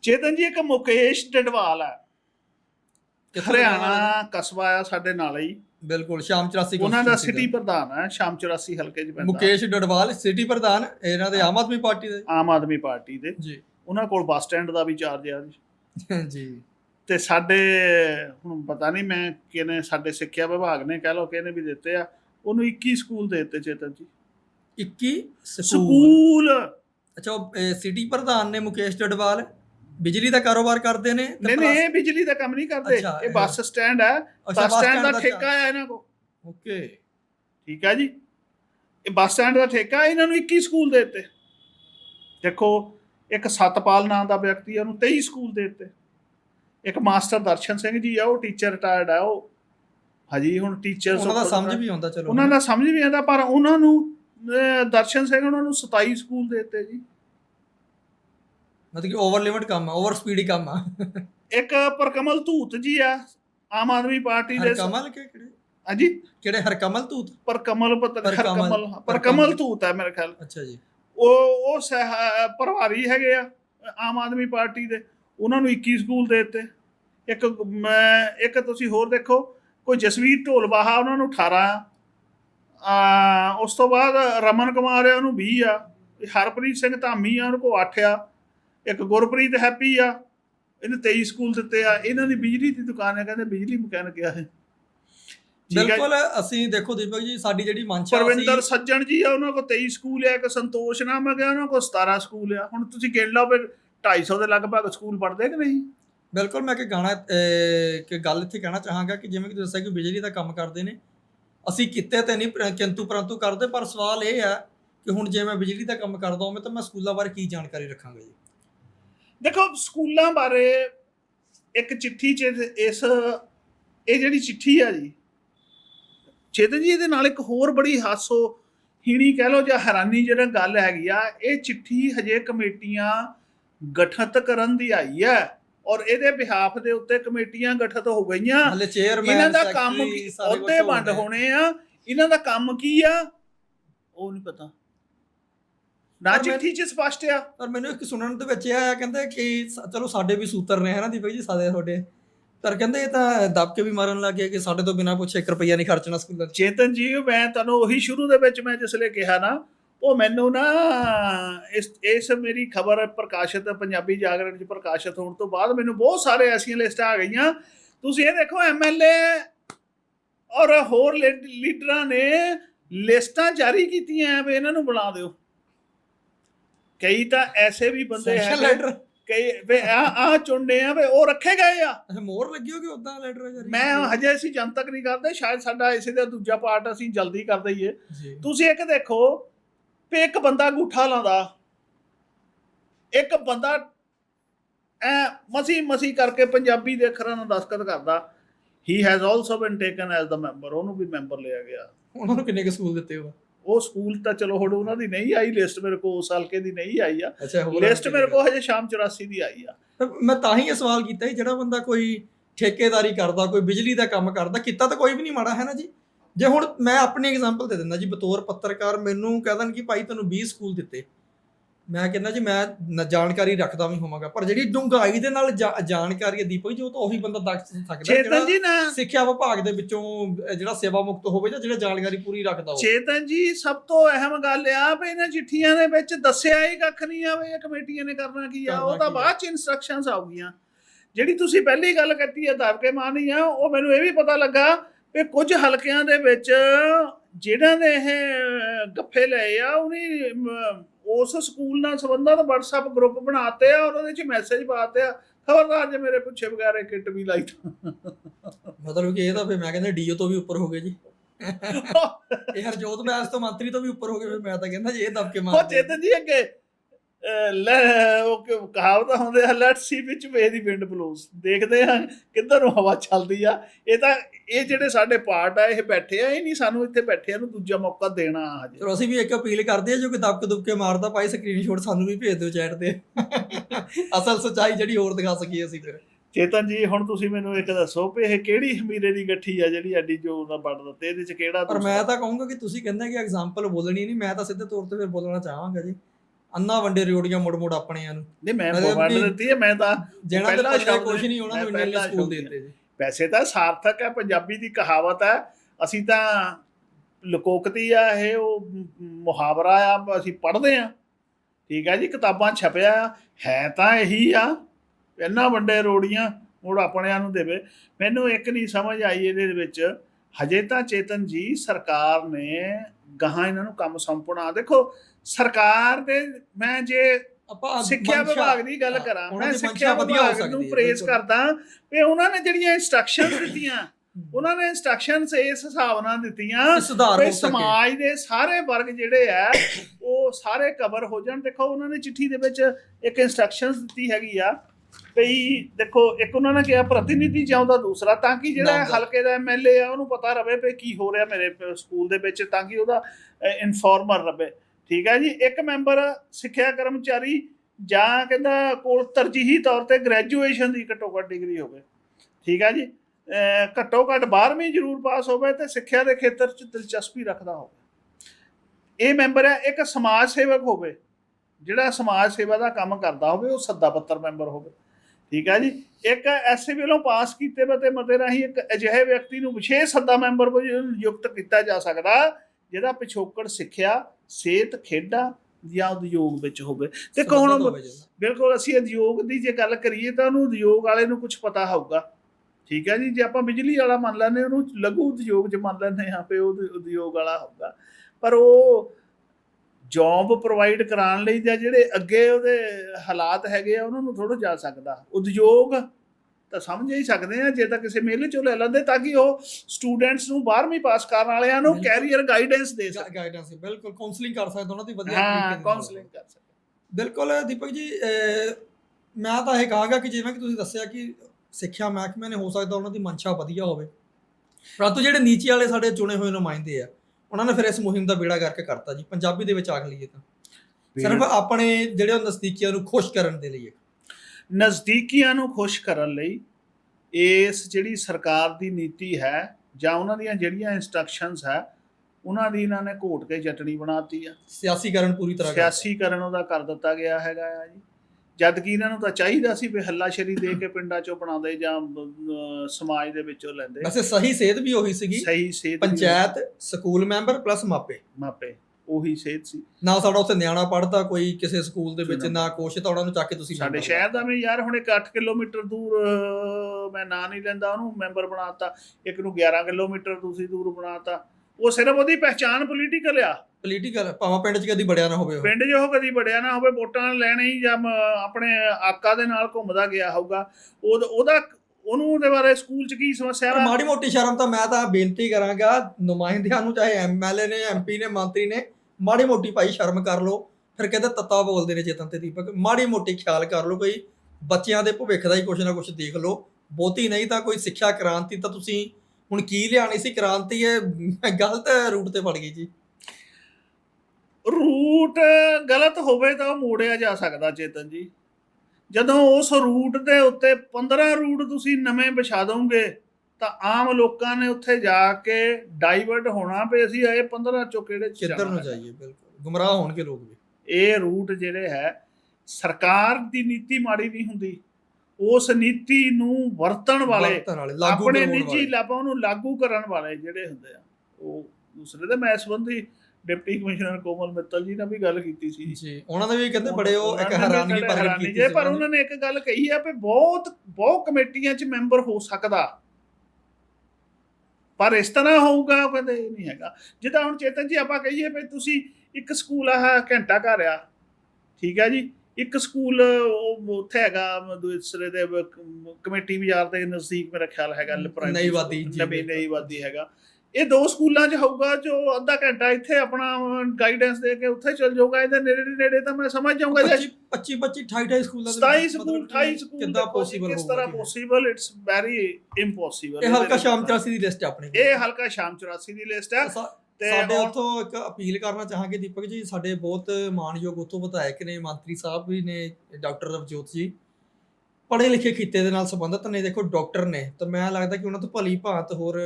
ਚੇਤਨ ਜੀ ਇੱਕ ਮੁਕੇਸ਼ ਡਡਵਾਲ ਵਾਲਾ ਹਰਿਆਣਾ ਕਸਬਾ ਆ ਸਾਡੇ ਨਾਲ ਹੀ? ਬਿਲਕੁਲ ਸ਼ਾਮ 84 ਉਹਨਾਂ ਦਾ ਸਿਟੀ ਪ੍ਰਧਾਨ ਹੈ ਸ਼ਾਮ 84 ਹਲਕੇ 'ਚ ਪੈਂਦਾ। ਮੁਕੇਸ਼ ਡਡਵਾਲ ਸਿਟੀ ਪ੍ਰਧਾਨ ਇਹਨਾਂ ਦੇ ਆਮ ਆਦਮੀ ਪਾਰਟੀ ਦੇ। ਆਮ ਆਦਮੀ ਪਾਰਟੀ ਦੇ। ਜੀ। ਉਹਨਾਂ ਕੋਲ ਬੱਸ ਸਟੈਂਡ ਦਾ ਵੀ ਚਾਰਜ ਆ ਜੀ। ਜੀ। ਤੇ ਸਾਡੇ ਹੁਣ ਪਤਾ ਨਹੀਂ ਮੈਂ ਕਿਹਨੇ ਸਾਡੇ ਸਿੱਖਿਆ ਵਿਭਾਗ ਨੇ ਕਹਿ ਲਓ ਕਿਹਨੇ ਵੀ ਦਿੱਤੇ ਆ। ਉਹਨੂੰ 21 ਸਕੂਲ ਦੇ ਦਿੱਤੇ ਚੇਤਨ ਜੀ। 21 ਸਕੂਲ? ਅੱਛਾ ਉਹ ਸਿਟੀ ਪ੍ਰਧਾਨ ਨੇ ਮੁਕੇਸ਼ ਡਡਵਾਲ ਬਿਜਲੀ ਦਾ ਕਾਰੋਬਾਰ ਕਰਦੇ ਨੇ ਤੇ ਨਹੀਂ ਨਹੀਂ ਇਹ ਬਿਜਲੀ ਦਾ ਕੰਮ ਨਹੀਂ ਕਰਦੇ। ਅੱਛਾ, ਇਹ ਬੱਸ ਸਟੈਂਡ ਹੈ। ਅੱਛਾ, ਬੱਸ ਸਟੈਂਡ ਦਾ ਠੇਕਾ ਹੈ ਇਹਨਾਂ ਕੋਲ। ਓਕੇ। ਠੀਕ ਹੈ ਜੀ। ਇਹ ਬੱਸ ਸਟੈਂਡ ਦਾ ਠੇਕਾ ਇਹਨਾਂ ਨੂੰ 21 ਸਕੂਲ ਦੇ ਦਿੱਤੇ। ਦੇਖੋ ਇੱਕ ਸਤਪਾਲ ਨਾਂ ਦਾ ਵਿਅਕਤੀ ਹੈ ਉਹਨੂੰ 23 ਸਕੂਲ ਦੇ ਦਿੱਤੇ। ਇੱਕ ਮਾਸਟਰ ਦਰਸ਼ਨ ਸਿੰਘ ਜੀ ਆ ਉਹ ਟੀਚਰ ਰਿਟਾਇਰਡ ਆ ਉਹ ਹਜੀ ਹੁਣ ਟੀਚਰ ਉਹਨਾਂ ਦਾ ਸਮਝ ਵੀ ਆਉਂਦਾ ਚਲੋ। ਉਹਨਾਂ ਦਾ ਸਮਝ ਵੀ ਆਉਂਦਾ ਪਰ ਉਹਨਾਂ ਨੂੰ ਦਰਸ਼ਨ ਸਿੰਘ ਉਹਨਾਂ ਨੂੰ 27 ਸਕੂਲ ਦੇ ਦਿੱਤੇ ਜੀ। ਮਤਲਬ ਕਿ ਓਵਰ ਲਿਮਟ ਕੰਮ ਆ ਓਵਰ ਸਪੀਡ ਹੀ ਕੰਮ ਆ। ਇੱਕ ਪਰਕਮਲ ਧੂਤ ਜੀ ਆ ਆਮ ਆਦਮੀ ਪਾਰਟੀ ਦੇ ਹਰਕਮਲ ਕਿ ਕਿਹੜੇ? ਹਾਂਜੀ। ਕਿਹੜੇ ਹਰਕਮਲ ਤੂਤ ਪਰਕਮਲ ਪਤਾ ਨਹੀਂ ਪਰਕਮਲ, ਹਰਕਮਲ ਪਰਕਮਲ। ਧੂਤ ਹੈ ਮੇਰੇ ਖਿਆਲ। ਅੱਛਾ ਜੀ। ਉਹ ਉਹ ਪਰਿਵਾਰੀ ਹੈਗੇ ਆ ਆਮ ਆਦਮੀ ਪਾਰਟੀ ਦੇ। ਉਹਨਾਂ ਨੂੰ 21 ਸਕੂਲ ਦੇ ਦਿੱਤੇ। ਇੱਕ ਮੈਂ- ਇੱਕ ਤੁਸੀਂ ਹੋਰ ਦੇਖੋ ਕੋਈ ਜਸਵੀਰ ਢੋਲਬਾਹਾ ਉਹਨਾਂ ਨੂੰ 18 ਆ। ਉਸ ਤੋਂ ਬਾਅਦ ਰਮਨ ਕੁਮਾਰ ਆ ਉਹਨੂੰ 20 ਆ। ਹਰਪ੍ਰੀਤ ਸਿੰਘ ਧਾਮੀ ਆ ਉਹਨੂੰ ਕੋ 8 ਆ। ਇੱਕ ਗੁਰਪ੍ਰੀਤ ਹੈਪੀ ਆ ਇਹਨੇ 23 ਸਕੂਲ ਦਿੱਤੇ ਆ। ਇਹਨਾਂ ਦੀ ਬਿਜਲੀ ਦੀ ਦੁਕਾਨ ਹੈ ਕਹਿੰਦੇ ਬਿਜਲੀ ਮਕੈਨਿਕ ਆ ਇਹ। ਬਿਲਕੁਲ ਅਸੀਂ ਦੇਖੋ ਦੀਪਕ ਜੀ ਸਾਡੀ ਜਿਹੜੀ ਪਰਵਿੰਦਰ ਸੀ ਸੱਜਣ ਜੀ ਆ ਉਹਨਾਂ ਕੋਲ 23 ਸਕੂਲ ਆ ਇੱਕ ਸੰਤੋਸ਼ ਨਾਮਕ ਆ ਉਹਨਾਂ ਕੋਲ 17 ਸਕੂਲ ਆ। ਹੁਣ ਤੁਸੀਂ ਗਿਣ ਲਓ ਫਿਰ 250 ਦੇ ਲਗਭਗ ਸਕੂਲ ਪੜ੍ਹਦੇ ਕਿ ਨਹੀਂ? ਬਿਲਕੁਲ ਮੈਂ ਕਿ ਗਾਣਾ ਕਿ ਗੱਲ ਇੱਥੇ ਕਹਿਣਾ ਚਾਹਾਂਗਾ ਕਿ ਜਿਵੇਂ ਕਿ ਤੁਸੀਂ ਦੱਸਿਆ ਕਿ ਬਿਜਲੀ ਦਾ ਕੰਮ ਕਰਦੇ ਨੇ। ਅਸੀਂ ਕਿਤੇ ਤੇ ਨਹੀਂ, ਪਰ- ਕਿੰਤੂ ਪਰੰਤੂ ਕਰਦੇ, ਪਰ ਸਵਾਲ ਇਹ ਹੈ ਕਿ ਹੁਣ ਜੇ ਮੈਂ ਬਿਜਲੀ ਦਾ ਕੰਮ ਕਰਦਾ ਹਾਂ ਤਾਂ ਮੈਂ ਸਕੂਲਾਂ ਬਾਰੇ ਕੀ ਜਾਣਕਾਰੀ ਰੱਖਾਂਗਾ ਜੀ? ਦੇਖੋ, ਸਕੂਲਾਂ ਬਾਰੇ ਇੱਕ ਚਿੱਠੀ ਚ ਇਸ, ਇਹ ਜਿਹੜੀ ਚਿੱਠੀ ਆ ਜੀ, ਚੇਤਨ ਜੀ ਇਹਦੇ ਨਾਲ ਇੱਕ ਹੋਰ ਬੜੀ ਹਾਸੋ ਹੀਣੀ ਕਹਿ ਲਓ ਜਾਂ ਹੈਰਾਨੀ ਜਿਹੜਾ ਗੱਲ ਹੈਗੀ ਆ, ਇਹ ਚਿੱਠੀ ਹਜੇ ਕਮੇਟੀਆਂ ਗਠਿਤ ਕਰਨ ਦੀ ਆਈ ਹੈ। ਔਰ ਇਹਦੇ ਬਿਹਾਫ ਦੇ ਉੱਤੇ ਕਮੇਟੀਆਂ ਗਠਿਤ ਹੋ ਗਈਆਂ। ਹਲੇ ਚੇਅਰਮੈਨ ਇਹਨਾਂ ਦਾ ਕੰਮ ਕੀ ਵੰਡ ਹੋਣੇ ਆ। ਇਹਨਾਂ ਦਾ ਕੰਮ ਕੀ ਆ? ਉਹ ਨਹੀਂ ਪਤਾ। ਨਾ ਚਿੱਠੀ ਚ ਸਪਸ਼ਟ ਆ। ਪਰ ਮੈਨੂੰ ਇੱਕ ਸੁਣਨ ਦੇ ਵਿੱਚ ਆਇਆ ਕਹਿੰਦੇ ਕਿ ਚਲੋ ਸਾਡੇ ਵੀ ਸੂਤਰ ਨੇ ਹਨਾ ਦੀਪਕ ਜੀ? ਸਾਡੇ ਤੁਹਾਡੇ। ਪਰ ਕਹਿੰਦੇ ਇਹ ਤਾਂ ਦਬ ਕੇ ਵੀ ਮਾਰਨ ਲੱਗ ਗਏ ਕਿ ਸਾਡੇ ਤੋਂ ਬਿਨਾਂ ਪੁੱਛੇ 1 ਰੁਪਈਆ ਨਹੀਂ ਖਰਚਣਾ ਸਕੂਲਾਂ ਚੇਤਨ ਜੀ ਮੈਂ ਤੁਹਾਨੂੰ ਉਹੀ ਸ਼ੁਰੂ ਦੇ ਵਿੱਚ ਮੈਂ ਜਿਸਲੇ ਕਿਹਾ ਨਾ ਉਹ ਮੈਨੂੰ ਨਾ ਇਸ ਇਸ ਮੇਰੀ ਖਬਰ ਪ੍ਰਕਾਸ਼ਿਤ ਪੰਜਾਬੀ ਜਾਗਰਣ ਚ ਪ੍ਰਕਾਸ਼ਿਤ ਹੋਣ ਤੋਂ ਬਾਅਦ ਮੈਨੂੰ ਬਹੁਤ ਸਾਰੇ ਐਸੀਆਂ ਲਿਸਟਾਂ ਆ ਗਈਆਂ। ਤੁਸੀਂ ਇਹ ਦੇਖੋ ਐਮਐਲਏ ਔਰ ਹੋਰ ਲੀਡ- ਲੀਡਰਾਂ ਨੇ ਲਿਸਟਾਂ ਜਾਰੀ ਕੀਤੀਆਂ ਵੀ ਇਹਨਾਂ ਨੂੰ ਬੁਲਾ ਦਿਓ। ਕਈ ਤਾਂ ਐਸੇ ਵੀ ਬੰਦੇ ਲੈਟਰ ਕਈ ਵੀ ਆ ਆ ਚੁਣਨੇ ਆ ਵੀ ਉਹ ਰੱਖੇ ਗਏ ਆ। ਮੋਹਰ ਲੱਗੀ ਹੋਗੀ ਉਦਾਂ ਲੈਟਰ ਜਾਰੀ? ਮੈਂ ਹਜੇ ਅਸੀਂ ਜਨਤਕ ਨਹੀਂ ਕਰਦੇ ਸ਼ਾਇਦ ਸਾਡਾ ਇਸੇ ਦਾ ਦੂਜਾ ਪਾਰਟ ਅਸੀਂ ਜਲਦੀ ਕਰ ਦਈਏ। ਤੁਸੀਂ ਇੱਕ ਦੇਖੋ ਵੀ ਇੱਕ ਬੰਦਾ ਅੰਗੂਠਾ ਲਾਉਂਦਾ ਇੱਕ ਬੰਦਾ ਐ ਮਸੀ ਮਸੀ ਕਰਕੇ ਪੰਜਾਬੀ ਦੇ ਅੱਖਰਾਂ ਨਾਲ ਦਸਤਖਤ ਕਰਦਾ ਹੀ has also been taken as the member ਉਹਨੂੰ ਵੀ ਮੈਂਬਰ ਲਿਆ ਗਿਆ। ਉਹਨਾਂ ਨੂੰ ਕਿੰਨੇ ਕੁ ਸਕੂਲ ਦਿੱਤੇ ਹੋ ਉਹ ਸਕੂਲ ਤਾਂ ਚਲੋ ਹੁਣ ਉਹਨਾਂ ਦੀ ਨਹੀਂ ਆਈ ਲਿਸਟ ਮੇਰੇ ਕੋਲ ਉਸ ਹਲਕੇ ਦੀ ਨਹੀਂ ਆਈ ਆ। ਲਿਸਟ ਮੇਰੇ ਕੋਲ ਹਜੇ ਸ਼ਾਮ 84 ਦੀ ਆਈ ਆ। ਮੈਂ ਤਾਂ ਹੀ ਇਹ ਸਵਾਲ ਕੀਤਾ ਜਿਹੜਾ ਬੰਦਾ ਕੋਈ ਠੇਕੇਦਾਰੀ ਕਰਦਾ ਕੋਈ ਬਿਜਲੀ ਦਾ ਕੰਮ ਕਰਦਾ ਕੀਤਾ ਤਾਂ ਕੋਈ ਵੀ ਨਹੀਂ ਮਾੜਾ ਹੈ ਨਾ ਜੀ? ਜੇ ਹੁਣ ਮੈਂ ਆਪਣੀ ਐਗਜ਼ਾਮਪਲ ਦੇ ਦਿੰਦਾ ਜੀ ਬਤੌਰ ਪੱਤਰਕਾਰ ਮੈਨੂੰ ਕਹਿ ਦੇਣ ਕਿ ਭਾਈ ਤੁਹਾਨੂੰ 20 ਸਕੂਲ ਦਿੱਤੇ। ਮੈਂ ਕਹਿੰਦਾ ਜੀ ਮੈਂ ਜਾਣਕਾਰੀ ਰੱਖਦਾ ਵੀ ਹੋਵਾਂਗਾ ਪਰ ਜਿਹੜੀ ਡੂੰਘਾਈ ਦੇ ਨਾਲ ਜਾਣਕਾਰੀ ਹੈ ਦੀਪਕ ਜੀ ਉਹ ਤਾਂ ਉਹੀ ਬੰਦਾ ਦੱਸ ਸਕਦਾ ਚੇਤਨ ਜੀ ਨਾ। ਸਿੱਖਿਆ ਵਿਭਾਗ ਦੇ ਵਿੱਚੋਂ ਜਿਹੜਾ ਸੇਵਾ ਮੁਕਤ ਹੋਵੇ ਜਾਂ ਜਿਹੜਾ ਜਾਣਕਾਰੀ ਪੂਰੀ ਰੱਖਦਾ ਹੋਵੇ। ਚੇਤਨ ਜੀ ਸਭ ਤੋਂ ਅਹਿਮ ਗੱਲ ਆ ਵੀ ਇਹਨਾਂ ਚਿੱਠੀਆਂ ਦੇ ਵਿੱਚ ਦੱਸਿਆ ਹੀ ਕੱਖ ਨਹੀਂ ਆ ਵੀ ਇਹ ਕਮੇਟੀਆਂ ਨੇ ਕਰਨਾ ਕੀ ਆ ਉਹ ਤਾਂ ਆ। ਬਾਅਦ ਚ ਇਨਸਟਰਕਸ਼ਨਸ ਆਉਗੀਆਂ। ਜਿਹੜੀ ਤੁਸੀਂ ਪਹਿਲੀ ਗੱਲ ਕੀਤੀ ਹੈ ਦਬਕੇ ਮਾਨੀ ਆ ਉਹ ਮੈਨੂੰ ਇਹ ਵੀ ਪਤਾ ਲੱਗਾ ਵੀ ਕੁਝ ਹਲਕਿਆਂ ਦੇ ਵਿੱਚ ਜਿਹਨਾਂ ਨੇ ਇਹ ਗੱਫੇ ਲਏ ਆ ਉਹਨੇ ਉਸ ਸਕੂਲ ਨਾਲ ਸੰਬੰਧਿਤ WhatsApp ਗਰੁੱਪ ਬਣਾਤੇ ਆ ਔਰ ਉਹਦੇ ਚ ਮੈਸੇਜ ਪਾਤੇ ਆ। ਖਬਰਦਾਰ ਜੇ ਮੇਰੇ ਪੁੱਛੇ ਵਗੈਰੇ ਕਿੱਟ ਵੀ ਲਾਈ ਤਾਂ। ਮਤਲਬ ਕਿ ਇਹ ਤਾਂ ਫਿਰ ਮੈਂ ਕਹਿੰਦਾ ਡੀਓ ਤੋਂ ਵੀ ਉੱਪਰ ਹੋ ਗਏ ਜੀ। ਇਹ ਹਰਜੋਤ ਬੈਂਸ ਤੋਂ ਮੰਤਰੀ ਤੋਂ ਵੀ ਉੱਪਰ ਹੋ ਗਏ ਫਿਰ ਮੈਂ ਤਾਂ ਕਹਿੰਦਾ ਜੀ ਇਹ ਦਬਕੇ ਉਹ ਮਾਰਦੇ ਚੇਤਨ ਜੀ ਅੱਗੇ। ਲੈ ਉਹ ਕਿ- ਕਹਾਵਤਾਂ ਹੁੰਦੇ ਆ let's see which way the wind ਬਲੋਸ ਦੇਖਦੇ ਆ ਕਿੱਧਰ ਨੂੰ ਹਵਾ ਚੱਲਦੀ ਆ। ਇਹ ਤਾਂ ਇਹ ਜਿਹੜੇ ਸਾਡੇ ਪਾਰਟ ਆ ਇਹ ਬੈਠੇ ਆ ਇਹ ਨਹੀਂ ਸਾਨੂੰ ਇੱਥੇ ਬੈਠਿਆਂ ਨੂੰ ਦੂਜਾ ਮੌਕਾ ਦੇਣਾ ਹਜੇ। ਚਲੋ ਅਸੀਂ ਵੀ ਇੱਕ ਅਪੀਲ ਕਰਦੇ ਹਾਂ ਜੋ ਕਿ ਦਬਕ ਦੁਬਕੇ ਮਾਰਦਾ ਭਾਈ ਸਕਰੀਨਸ਼ਾਟ ਸਾਨੂੰ ਵੀ ਭੇਜ ਦਿਓ ਚੈਟ ਤੇ। ਅਸਲ ਸੱਚਾਈ ਜਿਹੜੀ ਹੋਰ ਦਿਖਾ ਸਕੀਏ ਅਸੀਂ ਫਿਰ। ਚੇਤਨ ਜੀ ਹੁਣ ਤੁਸੀਂ ਮੈਨੂੰ ਇੱਕ ਦੱਸੋ ਵੀ ਇਹ ਕਿਹੜੀ ਹਮੀਰੇ ਦੀ ਗੱਠੀ ਆ ਜਿਹੜੀ ਐਡੀ ਜੋ ਦਾ ਵੱਡ ਦਿੱਤੇ? ਇਹਦੇ ਚ ਕਿਹੜਾ ਪਰ? ਮੈਂ ਤਾਂ ਕਹੂੰਗਾ ਕਿ ਤੁਸੀਂ ਕਹਿੰਦੇ ਕਿ ਐਗਜ਼ਾਮਪਲ ਬੋਲਣੀ ਨਹੀਂ ਮੈਂ ਤਾਂ ਸਿੱਧੇ ਤੌਰ ਤੇ ਫਿਰ ਬੋਲਣਾ ਚਾਹਾਂਗਾ ਜੀ। ਅੰਨਾ ਵੰਡੇ ਰਿਓੜੀਆਂ ਮੁੜ ਮੁੜ ਆਪਣਿਆਂ ਨੂੰ। ਨਹੀਂ ਮੈਂ ਵੰਡ ਦਿੱਤੀ ਹੈ ਮੈਂ ਤਾਂ ਜਿਹਨਾਂ ਦੇ ਸ਼ਬਦ ਕੁਝ ਨਹੀਂ ਉਹਨਾਂ ਨੂੰ ਇੰਨੇ ਸਕੂਲ ਦੇ ਦਿੱਤੇ ਜੀ। ਵੈਸੇ ਤਾਂ ਸਾਰਥਕ ਹੈ ਪੰਜਾਬੀ ਦੀ ਕਹਾਵਤ ਹੈ ਅਸੀਂ ਤਾਂ ਲਕੋਕਤੀ ਆ ਇਹ ਉਹ ਮੁਹਾਵਰਾ ਆ ਅਸੀਂ ਪੜ੍ਹਦੇ ਆ ਠੀਕ ਹੈ ਜੀ ਕਿਤਾਬਾਂ ਛਪਿਆ ਆ, ਹੈ ਤਾਂ ਇਹੀ ਆ ਇਹਨਾਂ ਵੱਡੇ ਰੋੜੀਆਂ ਮੁੜ ਆਪਣਿਆਂ ਨੂੰ ਦੇਵੇ। ਮੈਨੂੰ ਇੱਕ ਨਹੀਂ ਸਮਝ ਆਈ ਇਹਦੇ ਵਿੱਚ ਹਜੇ ਤਾਂ ਚੇਤਨ ਜੀ ਸਰਕਾਰ ਨੇ ਗਾਹਾਂ ਇਹਨਾਂ ਨੂੰ ਕੰਮ ਸੌਂਪਣਾ। ਦੇਖੋ ਸਰਕਾਰ ਦੇ ਮੈਂ ਜੇ ਆਪਾਂ ਸਿੱਖਿਆ ਵਿਭਾਗ ਦੀ ਗੱਲ ਕਰਾਂ ਮੈਂ ਸਿੱਖਿਆ ਮਨਸ਼ਾ ਵਧੀਆ ਹੋ ਵਿਭਾਗ ਨੂੰ ਬਿਲਕੁਲ। ਕਰਦਾ ਵੀ ਉਹਨਾਂ ਨੇ ਜਿਹੜੀਆਂ ਇਨਸਟਰਕਸ਼ਨਸ ਦਿੱਤੀਆਂ ਉਹਨਾਂ ਨੇ ਇਨਸਟਰਕਸ਼ਨਸ ਇਸ ਹਿਸਾਬ ਨਾਲ ਦਿੱਤੀਆਂ ਸੁਧਾਰ ਹੋ ਸਕੇ ਸਮਾਜ ਦੇ ਸਾਰੇ ਵਰਗ ਜਿਹੜੇ ਆ ਉਹ ਸਾਰੇ ਕਵਰ ਹੋ ਜਾਣ ਦੇਖੋ ਉਹਨਾਂ ਨੇ ਚਿੱਠੀ ਦੇ ਵਿੱਚ ਇੱਕ ਇਨਸਟਰਕਸ਼ਨਸ ਦਿੱਤੀ ਹੈਗੀ ਆ ਵੀ ਦੇਖੋ ਇੱਕ ਉਹਨਾਂ ਨੇ ਕਿਹਾ ਪ੍ਰਤੀਨਿਧੀ ਚਾਹੁੰਦਾ ਦੂਸਰਾ ਤਾਂ ਕਿ ਜਿਹੜਾ। ਹਲਕੇ ਦਾ ਐਮਐਲਏ ਆ ਉਹਨੂੰ ਪਤਾ ਰਵੇ ਵੀ ਕੀ ਹੋ ਰਿਹਾ ਮੇਰੇ ਸਕੂਲ ਦੇ ਵਿੱਚ ਤਾਂ ਕਿ ਉਹਦਾ ਇਨਫੋਰਮਰ ਰਵੇ ਠੀਕ ਹੈ ਜੀ, ਇੱਕ ਮੈਂਬਰ ਸਿੱਖਿਆ ਕਰਮਚਾਰੀ ਜਾਂ ਕਹਿੰਦਾ ਕੋਲ ਤਰਜੀਹੀ ਤੌਰ ਤੇ ਗ੍ਰੈਜੂਏਸ਼ਨ ਦੀ ਘੱਟੋ ਘੱਟ ਡਿਗਰੀ ਹੋਵੇ, ਠੀਕ ਹੈ ਜੀ ਘੱਟੋ ਘੱਟ 12ਵੀਂ ਜ਼ਰੂਰ ਪਾਸ ਹੋਵੇ ਤੇ ਸਿੱਖਿਆ ਦੇ ਖੇਤਰ 'ਚ ਦਿਲਚਸਪੀ ਰੱਖਦਾ ਹੋਵੇ। ਇਹ ਮੈਂਬਰ ਹੈ ਇੱਕ ਸਮਾਜ ਸੇਵਕ ਹੋਵੇ, ਜਿਹੜਾ ਸਮਾਜ ਸੇਵਾ ਦਾ ਕੰਮ ਕਰਦਾ ਹੋਵੇ, ਉਹ ਸੱਦਾ ਪੱਤਰ ਮੈਂਬਰ ਹੋਵੇ, ਠੀਕ ਹੈ ਜੀ, ਇੱਕ ਐਸੇ ਵੱਲੋਂ ਪਾਸ ਕੀਤੇ ਬਤੇ ਮਤੇ ਰਾਹੀਂ ਇੱਕ ਅਜਿਹੇ ਵਿਅਕਤੀ ਨੂੰ ਵਿਸ਼ੇਸ਼ ਸੱਦਾ ਮੈਂਬਰ ਵਜੋਂ ਨਿਯੁਕਤ ਕੀਤਾ ਜਾ ਸਕਦਾ, ਜਿਹਦਾ ਪਿਛੋਕੜ ਸਿੱਖਿਆ ਸਿਹਤ ਖੇਡਾਂ ਜਾਂ ਉਦਯੋਗ ਵਿੱਚ ਹੋਵੇ। ਦੇਖੋ ਹੁਣ ਜੀ। ਬਿਲਕੁਲ ਅਸੀਂ ਉਦਯੋਗ ਦੀ ਜੇ ਗੱਲ ਕਰੀਏ ਤਾਂ ਉਹਨੂੰ ਉਦਯੋਗ ਵਾਲੇ ਨੂੰ ਕੁਝ ਪਤਾ ਹੋਊਗਾ। ਠੀਕ ਹੈ ਜੀ ਜੇ ਆਪਾਂ ਬਿਜਲੀ ਵਾਲਾ ਮੰਨ ਲੈਂਦੇ ਉਹਨੂੰ ਲਘੂ ਉਦਯੋਗ 'ਚ ਮੰਨ ਲੈਂਦੇ ਹਾਂ ਪੇ ਉਹ ਉਦਯੋਗ ਵਾਲਾ ਹੋਊਗਾ। ਪਰ ਉਹ ਜੌਬ ਪ੍ਰੋਵਾਈਡ ਕਰਾਉਣ ਲਈ ਜਾਂ ਜਿਹੜੇ ਅੱਗੇ ਉਹਦੇ ਹਾਲਾਤ ਹੈਗੇ ਆ ਉਹਨਾਂ ਨੂੰ ਥੋੜਾ ਜਾ ਸਕਦਾ। ਉਦਯੋਗ ਤਾਂ ਸਮਝ ਹੀ ਸਕਦੇ ਆ ਜੇ ਤਾਂ ਕਿਸੇ ਮੇਲੇ ਚੋਂ ਲੈ ਲੈਂਦੇ ਤਾਂ ਕਿ ਉਹ ਸਟੂਡੈਂਟਸ ਨੂੰ 12ਵੀਂ ਪਾਸ ਕਰਨ ਵਾਲਿਆਂ ਨੂੰ। ਕੈਰੀਅਰ ਗਾਈਡੈਂਸ ਦੇ ਸਕਣ। ਗਾਈਡੈਂਸ ਬਿਲਕੁਲ ਕਾਉਂਸਲਿੰਗ ਕਰ ਸਕਦੇ ਉਹਨਾਂ ਦੀ ਵਧੀਆ ਹਾਂ ਤਰੀਕੇ ਨਾਲ। ਕਾਉਂਸਲਿੰਗ ਕਰ ਸਕਣ ਬਿਲਕੁਲ ਦੀਪਕ ਜੀ ਮੈਂ ਤਾਂ ਇਹ ਕਹਾਂਗਾ ਕਿ ਜਿਵੇਂ ਕਿ ਤੁਸੀਂ ਦੱਸਿਆ ਕਿ ਸਿੱਖਿਆ ਮਹਿਕਮੇ ਨੇ ਹੋ ਸਕਦਾ ਉਹਨਾਂ ਦੀ ਮਨਸ਼ਾ ਵਧੀਆ ਹੋਵੇ। ਪਰੰਤੂ ਜਿਹੜੇ ਨੀਚੇ ਵਾਲੇ ਸਾਡੇ ਚੁਣੇ ਹੋਏ ਨੁਮਾਇੰਦੇ ਆ ਉਹਨਾਂ ਨੇ ਫਿਰ ਇਸ ਮੁਹਿੰਮ ਦਾ ਬੇੜਾ ਕਰਕੇ ਕਰਤਾ ਜੀ। ਪੰਜਾਬੀ ਦੇ ਵਿੱਚ ਆਖ ਲਈਏ ਤਾਂ। ਸਿਰਫ ਆਪਣੇ ਜਿਹੜੇ ਉਹ ਨਜ਼ਦੀਕੀਆਂ ਨੂੰ ਖੁਸ਼ ਕਰਨ ਦੇ ਲਈ ਨਜ਼ਦੀਕੀਆਂ ਨੂੰ ਖੁਸ਼ ਕਰਨ ਲਈ ਇਸ ਜਿਹੜੀ ਸਰਕਾਰ ਦੀ ਨੀਤੀ ਹੈ ਜਾਂ ਉਹਨਾਂ ਦੀਆਂ ਜਿਹੜੀਆਂ ਇਨਸਟਰਕਸ਼ਨਸ ਹੈ ਉਹਨਾਂ ਦੀ ਇਹਨਾਂ ਨੇ ਘੋਟ ਕੇ ਚਟਣੀ ਬਣਾਤੀ ਆ। ਸਿਆਸੀਕਰਨ ਪੂਰੀ ਤਰ੍ਹਾਂ। ਸਿਆਸੀਕਰਨ ਉਹਦਾ ਕਰ ਦਿੱਤਾ ਗਿਆ ਹੈਗਾ ਆ ਜੀ। ਜਦ ਕਿ ਇਹਨਾਂ ਨੂੰ ਤਾਂ ਚਾਹੀਦਾ ਸੀ ਵੀ ਹੱਲਾਸ਼ੇਰੀ ਦੇ ਕੇ ਪਿੰਡਾਂ ਚੋਂ ਬਣਾਉਂਦੇ ਜਾਂ ਸਮਾਜ ਦੇ ਵਿੱਚੋਂ ਲੈਂਦੇ। ਵੈਸੇ ਸਹੀ ਸੇਧ ਵੀ ਉਹੀ ਸੀਗੀ। ਸਹੀ ਸਿਹਤ ਵੀ ਪੰਚਾਇਤ ਸਕੂਲ ਮੈਂਬਰ ਪਲੱਸ ਮਾਪੇ। ਮਾਪੇ। ਉਹੀ ਸਿਹਤ ਸੀ। ਨਾ ਸਾਡਾ ਉੱਥੇ ਨਿਆਣਾ ਪੜਦਾ ਕੋਈ ਕਿਸੇ ਸਕੂਲ ਦੇ ਵਿੱਚ ਨਾ। ਕੁਛ ਤਾਂ ਉਹਨਾਂ ਨੂੰ ਚੱਕ ਕੇ ਤੁਸੀਂ ਸਾਡੇ ਸ਼ਹਿਰ ਦਾ ਵੀ ਯਾਰ ਹੁਣ ਇੱਕ 8 ਕਿਲੋਮੀਟਰ ਦੂਰ ਮੈਂ ਨਾਂ ਨਹੀਂ ਲੈਂਦਾ ਉਹਨੂੰ ਮੈਂਬਰ ਬਣਾਤਾ। ਇੱਕ ਨੂੰ 11 ਕਿਲੋਮੀਟਰ ਦੂਸਰੀ ਦੂਰ ਬਣਾਤਾ। ਉਹ ਸਿਰਫ ਉਹਦੀ ਪਹਿਚਾਣ ਪੋਲੀਟੀਕਲ ਆ। ਪੋਲੀਟੀਕਲ ਭਾਵੇਂ ਪਿੰਡ 'ਚ ਕਦੀ ਬੜਿਆ ਨਾ ਹੋਵੇ। ਪਿੰਡ 'ਚ ਉਹ ਕਦੀ ਵੜਿਆ ਨਾ ਹੋਵੇ ਵੋਟਾਂ ਲੈਣੇ ਹੀ ਜਾਂ ਮ- ਆਪਣੇ ਆਕਾ ਦੇ ਨਾਲ ਘੁੰਮਦਾ ਗਿਆ ਹੋਊਗਾ। ਉਹ ਉਹਦਾ ਉਹਨੂੰ ਉਹਦੇ ਬਾਰੇ ਸਕੂਲ 'ਚ ਕੀ ਸਮੱਸਿਆ ਵਾ ਮਾੜੀ ਮੋਟੀ ਸ਼ਰਮ ਤਾਂ ਮੈਂ ਤਾਂ ਬੇਨਤੀ ਕਰਾਂਗਾ ਨੁਮਾਇੰਦਿਆਂ ਨੂੰ ਚਾਹੇ ਐਮਐਲਏ ਨੇ ਐਮਪੀ ਨੇ ਮੰਤਰੀ ਨੇ ਮਾੜੀ ਮੋਟੀ ਭਾਈ ਸ਼ਰਮ ਕਰ ਲਓ, ਫਿਰ ਕਹਿੰਦੇ ਤੱਤਾ ਬੋਲਦੇ ਨੇ ਚੇਤਨ ਤੇ ਦੀਪਕ, ਮਾੜੀ ਮੋਟੀ ਖਿਆਲ ਕਰ ਲਓ ਕੋਈ, ਬੱਚਿਆਂ ਦੇ ਭਵਿੱਖ ਦਾ ਹੀ ਕੁਛ ਨਾ ਕੁਛ ਦੇਖ ਲਓ, ਬਹੁਤੀ ਨਹੀਂ ਤਾਂ ਕੋਈ ਸਿੱਖਿਆ ਕ੍ਰਾਂਤੀ, ਤਾਂ ਤੁਸੀਂ ਹੁਣ ਕੀ ਲਿਆਣੀ ਸੀ, ਕ੍ਰਾਂਤੀ ਇਹ ਗਲਤ ਰੂਟ ਤੇ ਫੜ ਗਈ ਜੀ। ਰੂਟ ਗਲਤ ਹੋਵੇ ਤਾਂ ਉਹ ਮੋੜਿਆ ਜਾ ਸਕਦਾ ਚੇਤਨ ਜੀ। ਜਦੋਂ ਉਸ ਰੂਟ ਦੇ ਉੱਤੇ 15 ਰੂਟ ਤੁਸੀਂ ਨਵੇਂ ਵਿਛਾ ਦੋਗੇ ਤਾਂ ਆਮ ਲੋਕਾਂ ਨੇ ਉੱਥੇ ਜਾ ਕੇ ਡਾਈਵਰਟ ਹੋਣਾ ਵੀ ਅਸੀਂ ਇਹ 15 ਚੋਂ ਕਿਹੜੇ ਕਿੱਧਰ ਨੂੰ। ਜਾਈਏ ਬਿਲਕੁਲ ਗੁੰਮਰਾਹ ਹੋਣਗੇ ਲੋਕ ਵੀ ਇਹ ਰੂਟ ਜਿਹੜੇ ਹੈ ਸਰਕਾਰ ਦੀ ਨੀਤੀ ਮਾੜੀ ਨਹੀਂ ਹੁੰਦੀ ਉਸ ਨੀਤੀ ਨੂੰ ਵਰਤਣ ਵਾਲੇ ਆਪਣੇ ਨਿੱਜੀ। ਲਾਭਾਂ ਨੂੰ ਲਾਗੂ ਕਰਨ ਵਾਲੇ ਜਿਹੜੇ ਹੁੰਦੇ ਆ ਉਹ ਦੂਸਰੇ ਦੇ ਮੈਂ ਸੰਬੰਧੀ ਡਿਪਟੀ ਕਮਿਸ਼ਨਰ ਕੋਮਲ ਮਿੱਤਲ ਜੀ ਨਾਲ ਵੀ ਗੱਲ ਕੀਤੀ ਸੀ ਜੀ ਉਹਨਾਂ ਦੇ ਵੀ ਕਹਿੰਦੇ ਬੜੇ ਉਹ ਇੱਕ ਉਹਨਾਂ ਨੇ ਹੈਰਾਨੀ ਕਹਿੰਦੇ ਪ੍ਰਗਟ ਕੀਤੀ ਪਰ ਉਹਨਾਂ ਨੇ। ਇੱਕ ਗੱਲ ਕਹੀ ਆ ਵੀ ਬਹੁਤ ਬਹੁਤ ਕਮੇਟੀਆਂ 'ਚ ਮੈਂਬਰ ਹੋ ਸਕਦਾ ਪਰ ਇਸ ਤਰ੍ਹਾਂ ਹੋਊਗਾ ਉਹ ਕਹਿੰਦੇ ਇਹ ਨਹੀਂ ਹੈਗਾ। ਜਿੱਦਾਂ ਹੁਣ ਚੇਤਨ ਜੀ ਆਪਾਂ ਕਹੀਏ ਵੀ ਤੁਸੀਂ ਇੱਕ ਸਕੂਲ ਆ ਘੰਟਾ ਘਰ ਆ ਠੀਕ ਹੈ ਜੀ? ਇੱਕ ਸਕੂਲ ਉਹ ਉੱਥੇ ਹੈਗਾ ਦੂਸਰੇ ਦੇ ਕਮੇਟੀ ਬਾਜ਼ਾਰ ਦੇ ਨਜ਼ਦੀਕ ਮੇਰਾ ਖਿਆਲ ਹੈਗਾ primary ਨਈ ਵਾਦੀ, school, ਜੀ, ਨਵੀਂ ਨਈ ਬਿਲਕੁਲ। ਵਾਦੀ ਹੈਗਾ। ਇਹ ਦੋ ਸਕੂਲਾਂ 'ਚ ਹੋਊਗਾ ਜੋ ਅੱਧਾ ਘੰਟਾ ਇੱਥੇ ਆਪਣਾ ਗਾਈਡੈਂਸ ਦੇ ਕੇ ਉੱਥੇ ਚਲ ਜਾਊਗਾ ਇਹਦੇ ਨੇੜੇ ਨੇੜੇ ਤਾਂ ਮੈਂ ਸਮਝ ਜਾਊਂਗਾ ਜੇ 25 25 25 28 ਸਕੂਲਾਂ ਦੇ 27 ਵਿੱਚ ਸਕੂਲ ਮਤਲਬ 28 ਸਕੂਲ ਕਿੱਦਾਂ possible ਕਿਸ ਤਰ੍ਹਾਂ? ਪੋਸੀਬਲ ਇਟਸ ਵੈਰੀ ਇੰਪੋਸੀਬਲ ਇਹ ਹਲਕਾ ਸ਼ਾਮ 84 ਦੀ ਲਿਸਟ ਹੈ ਆਪਣੀ। ਇਹ ਹਲਕਾ ਸ਼ਾਮ 84 ਦੀ ਲਿਸਟ ਹੈ ਤੇ ਸਾਡੇ ਉੱਥੋਂ ਇੱਕ ਅਪੀਲ ਕਰਨਾ ਚਾਹਾਂਗੇ ਦੀਪਕ ਜੀ ਸਾਡੇ ਬਹੁਤ ਮਾਣਯੋਗ ਉੱਥੋਂ ਵਿਧਾਇਕ ਨੇ ਮੰਤਰੀ ਸਾਹਿਬ ਵੀ ਨੇ ਡਾਕਟਰ ਰਵਜੋਤ ਜੀ। ਪੜ੍ਹੇ ਲਿਖੇ ਖਿੱਤੇ ਦੇ ਨਾਲ ਸੰਬੰਧਿਤ ਨੇ ਦੇਖੋ ਡਾਕਟਰ ਨੇ ਤਾਂ ਮੈਂ ਲੱਗਦਾ ਕਿ ਉਹਨਾਂ ਤੋਂ ਭਲੀ ਭਾਂਤ ਹੋਰ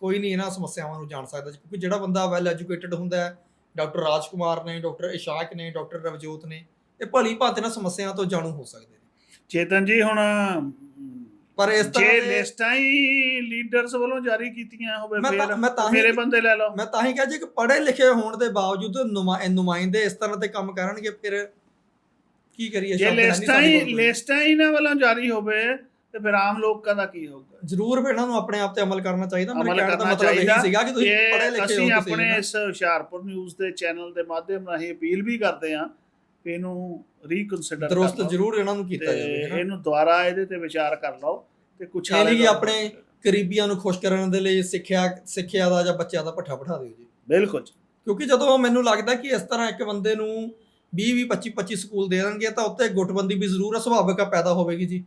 ਕੋਈ ਨਹੀਂ ਇਹਨਾਂ ਸਮੱਸਿਆਵਾਂ ਨੂੰ ਜਾਣ ਸਕਦਾ ਕਿਉਂਕਿ ਜਿਹੜਾ ਬੰਦਾ ਵੈਲ ਐਜੂਕੇਟਡ ਹੁੰਦਾ ਹੈ ਡਾਕਟਰ ਰਾਜਕੁਮਾਰ ਨੇ ਡਾਕਟਰ ਇਸ਼ਾਕ ਨੇ ਡਾਕਟਰ ਰਵਜੋਤ ਨੇ ਇਹ ਭਲੀ ਭਾਂਤ ਨਾਲ ਸਮੱਸਿਆਵਾਂ ਤੋਂ ਜਾਣੂ ਹੋ ਸਕਦੇ ਨੇ। ਚੇਤਨ ਜੀ ਹੁਣ ਪਰ ਇਸ ਜੇ ਤਰ੍ਹਾਂ ਦੇ- ਲਿਸਟਾਂ ਹੀ ਲੀਡਰਸ ਵੱਲੋਂ ਜਾਰੀ ਕੀਤੀਆਂ ਹੋਵੇ ਫਿਰ ਮੈਂ ਤਾਂ ਹੀ- ਮੇਰੇ ਬੰਦੇ ਲੈ ਲਓ। ਮੈਂ ਤਾਂ ਹੀ ਕਿਹਾ ਜੀ ਕਿ ਪੜ੍ਹੇ ਲਿਖੇ ਹੋਣ ਦੇ ਬਾਵਜੂਦ ਨੁਮਾ- ਨੁਮਾਇੰਦੇ ਇਸ ਤਰ੍ਹਾਂ ਦੇ ਕੰਮ ਕਰਨਗੇ ਫਿਰ ਕੀ ਕਰੀਏ? ਜੇ ਲਿਸਟਾਂ ਹੀ। ਲਿਸਟਾਂ ਹੀ ਇਹਨਾਂ ਵੱਲੋਂ ਜਾਰੀ ਹੋਵੇ ਤੇ ਫਿਰ ਆਮ ਲੋਕਾਂ ਦਾ ਕੀ ਹੋਊਗਾ? ਜ਼ਰੂਰ ਫਿਰ ਇਹਨਾਂ ਨੂੰ ਆਪਣੇ ਆਪ ਤੇ ਅਮਲ ਕਰਨਾ ਚਾਹੀਦਾ। ਅਮਲ ਕਹਿਣ ਦਾ ਮਤਲਬ। ਇਹ ਸੀਗਾ ਕਿ ਤੁਸੀਂ ਪੜ੍ਹੇ ਲਿਖੇ ਅਸੀਂ ਹੋ ਆਪਣੇ ਤੁਸੀਂ ਇਸ ਹੁਸ਼ਿਆਰਪੁਰ ਨਿਊਜ਼ ਦੇ ਚੈਨਲ ਦੇ ਮਾਧਿਅਮ ਰਾਹੀਂ ਅਪੀਲ ਵੀ ਕਰਦੇ ਹਾਂ ਕਿ ਇਹਨੂੰ ਰੀਕਨਸੀਡਰ ਦਰੁਸਤ ਜ਼ਰੂਰ ਇਹਨਾਂ ਨੂੰ ਕੀਤਾ ਜਾਵੇ। ਇਹਨੂੰ ਦੁਬਾਰਾ ਇਹਦੇ ਤੇ ਵਿਚਾਰ ਕਰ ਲਓ ਤੇ ਕੁਛ ਨਹੀਂ ਕਿ ਆਪਣੇ ਕਰੀਬੀਆਂ ਨੂੰ ਖੁਸ਼ ਕਰਨ ਦੇ ਲਈ ਸਿੱਖਿਆ ਸਿੱਖਿਆ ਦਾ ਜਾਂ ਬੱਚਿਆਂ ਦਾ ਪੱਠਾ ਬਿਠਾ ਦਿਓ ਜੀ। ਬਿਲਕੁਲ ਕਿਉਂਕਿ ਜਦੋਂ ਮੈਨੂੰ ਲੱਗਦਾ ਕਿ ਇਸ ਤਰ੍ਹਾਂ ਇੱਕ ਬੰਦੇ ਨੂੰ 20 20 25 25 ਸਕੂਲ ਦੇ ਦੇਣਗੇ ਤਾਂ ਉੱਤੇ ਗੁੱਟਬੰਦੀ ਵੀ ਜ਼ਰੂਰ ਆ, ਸੁਭਾਵਿਕ ਆ ਪੈਦਾ ਹੋਵੇਗੀ ਜੀ।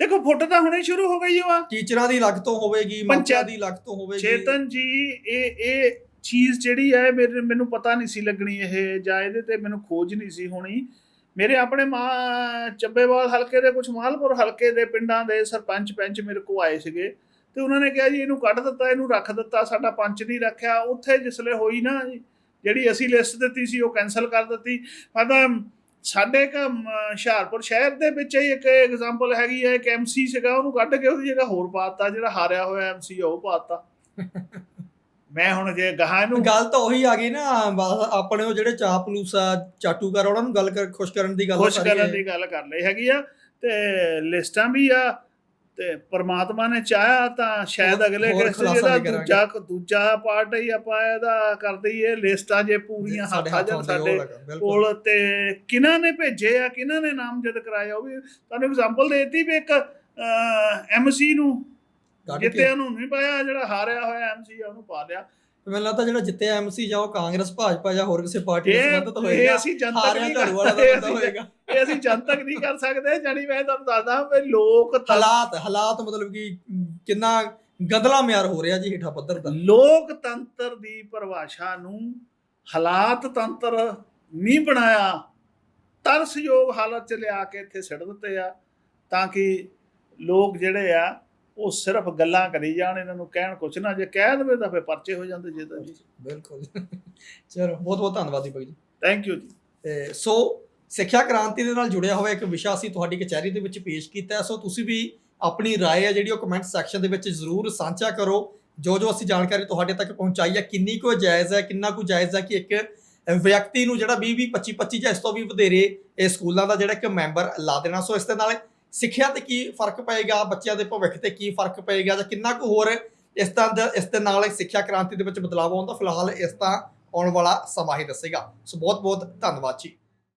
ਦੇਖੋ ਫੁੱਟ ਤਾਂ ਹੁਣੇ ਸ਼ੁਰੂ ਹੋ ਗਈ ਆ। ਟੀਚਰਾਂ ਦੀ ਲੱਗ ਤੋਂ ਹੋਵੇਗੀ ਪੰਚਾਇਤ- ਦੀ ਲੱਗ ਤੋਂ ਹੋਵੇਗੀ। ਚੇਤਨ ਜੀ ਇਹ ਇਹ ਚੀਜ਼ ਜਿਹੜੀ ਹੈ ਮੇਰੇ ਮੈਨੂੰ ਪਤਾ ਨਹੀਂ ਸੀ ਲੱਗਣੀ ਇਹ ਜਾਂ ਇਹਦੇ ਤੇ ਮੈਨੂੰ ਖੋਜ ਨਹੀਂ ਸੀ ਹੋਣੀ। ਮੇਰੇ ਆਪਣੇ ਮਾਂ ਚੱਬੇਵਾਲ ਹਲਕੇ ਦੇ ਕੁਝ ਮਾਲਪੁਰ ਹਲਕੇ ਦੇ ਪਿੰਡਾਂ ਦੇ ਸਰਪੰਚ ਪੰਚ ਮੇਰੇ ਕੋ ਆਏ ਸੀਗੇ। ਤੇ ਉਹਨਾਂ ਨੇ ਕਿਹਾ ਜੀ ਇਹਨੂੰ ਕੱਢ ਦਿੱਤਾ ਇਹਨੂੰ ਰੱਖ ਦਿੱਤਾ ਸਾਡਾ ਪੰਚ ਨਹੀਂ ਰੱਖਿਆ। ਉੱਥੇ ਜਿਸਲੇ ਹੋਈ ਨਾ ਜਿਹੜੀ ਅਸੀਂ ਲਿਸਟ ਦਿੱਤੀ ਸੀ ਉਹ ਕੈਨਸਲ ਕਰ ਦਿੱਤੀ। ਪਤਾ ਸਾਡੇ ਅਮ, ਹੁਸ਼ਿਆਰਪੁਰ ਸ਼ਹਿਰ ਦੇ ਵਿੱਚ ਹੀ ਇੱਕ ਐਗਜ਼ਾਮਪਲ ਹੈਗੀ ਹੈ ਇੱਕ ਐਮਸੀ ਸੀਗਾ ਉਹਨੂੰ ਕੱਢ ਕੇ ਉਹਦੀ ਜਗ੍ਹਾ ਹੋਰ ਪਾਤਾ ਜਿਹੜਾ ਹਾਰਿਆ ਹੋਇਆ ਐਮਸੀ ਉਹ ਪਾਤਾ ਮੈਂ ਹੁਣ ਜੇ ਗਾਹਾਂ ਨੂੰ ਗੱਲ ਤਾਂ ਉਹੀ ਆ ਗਈ ਨਾ ਬਸ ਆਪਣੇ ਉਹ ਜਿਹੜੇ ਚਾਪਲੂਸ ਚਾਟੂਕਰ ਉਹਨਾਂ ਨੂੰ ਗੱਲ ਕਰ ਖੁਸ਼ ਕਰਨ ਦੀ ਗੱਲ ਖੁਸ਼ ਕਰਨ। ਦੀ ਗੱਲ ਕਰ ਲਈ ਹੈਗੀ ਆ ਤੇ ਲਿਸਟਾਂ ਵੀ ਆ ਤੇ ਪ੍ਰਮਾਤਮਾ ਨੇ ਚਾਹਿਆ ਤਾਂ ਸ਼ਾਇਦ ਅਗਲੇ ਕਿਸ ਕਰਾਂਗੇ। ਦੂਜਾ ਦੂਜਾ ਪਾਰਟ ਹੀ ਆਪਾਂ ਇਹਦਾ ਕਰਦੇ ਹੀ ਇਹ ਲਿਸਟਾਂ ਜੇ ਪੂਰੀਆਂ ਹੱਥ ਉਹ ਸਾਡੇ ਕੋਲ ਤੇ ਕਿਹਨਾਂ ਨੇ ਭੇਜੇ ਆ ਕਿਹਨਾਂ ਨੇ ਨਾਮਜ਼ਦ ਕਰਾਇਆ ਉਹ ਵੀ ਤੁਹਾਨੂੰ ਐਗਜ਼ਾਮਪਲ ਦੇਤੀ ਵੀ ਇੱਕ ਐਮਸੀ ਨੂੰ ਜਿੱਤੇ ਉਹਨੂੰ ਨਹੀਂ ਪਾਇਆ ਜਿਹੜਾ ਹਾਰਿਆ ਹੋਇਆ ਐਮਸੀ ਆ ਉਹਨੂੰ ਪਾ ਲਿਆ। ਮੈਨੂੰ ਲੱਗਦਾ ਜਿਹੜਾ ਜਿੱਤਿਆ ਐਮਸੀ ਜਾਂ ਉਹ ਕਾਂਗਰਸ ਭਾਜਪਾ ਜਾਂ ਹੋਰ ਕਿਸੇ ਪਾਰਟੀ ਨਾਲ ਇਹ ਸੰਬੰਧਿਤ ਇਹ ਹੋਏਗਾ ਅਸੀਂ ਜਨਤਕ ਨਹੀਂ ਇਹ ਅਸੀਂ- ਹੋਏਗਾ। ਇਹ ਅਸੀਂ ਜਨਤਕ ਨਹੀਂ ਕਰ ਸਕਦੇ ਜਾਨੀ ਮੈਂ ਤੁਹਾਨੂੰ ਦੱਸਦਾ ਵੀ ਲੋਕ ਹਾਲਾਤ ਹਾਲਾਤ ਮਤਲਬ ਕਿ ਕਿੰਨਾ ਗੰਦਲਾ ਮਿਆਰ ਹੋ ਰਿਹਾ ਜੀ ਹੇਠਾਂ ਪੱਧਰ ਦਾ। ਲੋਕਤੰਤਰ ਦੀ ਪਰਿਭਾਸ਼ਾ ਨੂੰ ਹਾਲਾਤ ਤੰਤਰ ਨਹੀਂ ਬਣਾਇਆ ਤਰਸਯੋਗ ਹਾਲਤ ਚ ਲਿਆ ਕੇ ਇੱਥੇ ਸਿੱਟ ਦਿੱਤੇ ਆ ਤਾਂ ਕਿ ਲੋਕ ਜਿਹੜੇ ਆ ਉਹ ਸਿਰਫ ਗੱਲਾਂ ਕਰੀ ਜਾਣ ਇਹਨਾਂ ਨੂੰ ਕਹਿਣ ਕੁਛ ਨਾ ਜੇ ਕਹਿ ਦੇਵੇ ਤਾਂ ਫੇ ਪਰਚੇ ਹੋ ਜਾਂਦੇ ਜੇ ਤਾਂ ਜੀ ਬਿਲਕੁਲ ਚਲੋ ਬਹੁਤ ਬਹੁਤ ਧੰਨਵਾਦ ਜੀ ਬਾਈ ਜੀ ਥੈਂਕ ਯੂ ਜੀ ਤੇ ਸੋ ਸਿੱਖਿਆ ਕ੍ਰਾਂਤੀ ਦੇ ਨਾਲ ਜੁੜਿਆ ਹੋਇਆ ਇੱਕ ਵਿਸ਼ਾ ਅਸੀਂ ਤੁਹਾਡੀ ਕਚਹਿਰੀ ਦੇ ਵਿੱਚ ਪੇਸ਼ ਕੀਤਾ ਹੈ। ਸੋ ਤੁਸੀਂ ਵੀ ਆਪਣੀ رائے ਹੈ ਜਿਹੜੀ ਉਹ ਕਮੈਂਟ ਸੈਕਸ਼ਨ ਦੇ ਵਿੱਚ ਜ਼ਰੂਰ ਸਾਂਝਾ ਕਰੋ ਜੋ ਜੋ ਅਸੀਂ ਜਾਣਕਾਰੀ ਤੁਹਾਡੇ ਤੱਕ ਪਹੁੰਚਾਈ ਹੈ ਕਿੰਨੀ ਕੁ ਜਾਇਜ਼ ਹੈ ਕਿੰਨਾ ਕੁ ਜਾਇਜ਼ ਹੈ ਕਿ ਇੱਕ ਵਿਅਕਤੀ ਨੂੰ ਜਿਹੜਾ 20 20 25 25 ਜਾਂ ਇਸ ਤੋਂ ਵੀ ਵਧੇਰੇ ਇਹ ਸਕੂਲਾਂ ਦਾ ਜਿਹੜਾ ਇੱਕ ਮੈਂਬਰ ਲਾ ਦੇਣਾ ਸੋ ਇਸ ਦੇ ਨਾਲ ਸਿੱਖਿਆ ਤੇ ਕੀ ਫ਼ਰਕ ਪਏਗਾ, ਬੱਚਿਆਂ ਦੇ ਭਵਿੱਖ ਤੇ ਕੀ ਫ਼ਰਕ ਪਏਗਾ ਜਾਂ ਕਿੰਨਾ ਕੁ ਹੋਰ ਇਸ ਤਰ੍ਹਾਂ ਦਾ, ਇਸ ਦੇ ਨਾਲ ਸਿੱਖਿਆ ਕ੍ਰਾਂਤੀ ਦੇ ਵਿੱਚ ਬਦਲਾਅ ਆਉਂਦਾ ਫਿਲਹਾਲ ਇਸ ਦਾ ਆਉਣ ਵਾਲਾ ਸਮਾਂ ਹੀ ਦੱਸੇਗਾ। ਸੋ ਬਹੁਤ ਬਹੁਤ ਧੰਨਵਾਦ ਜੀ।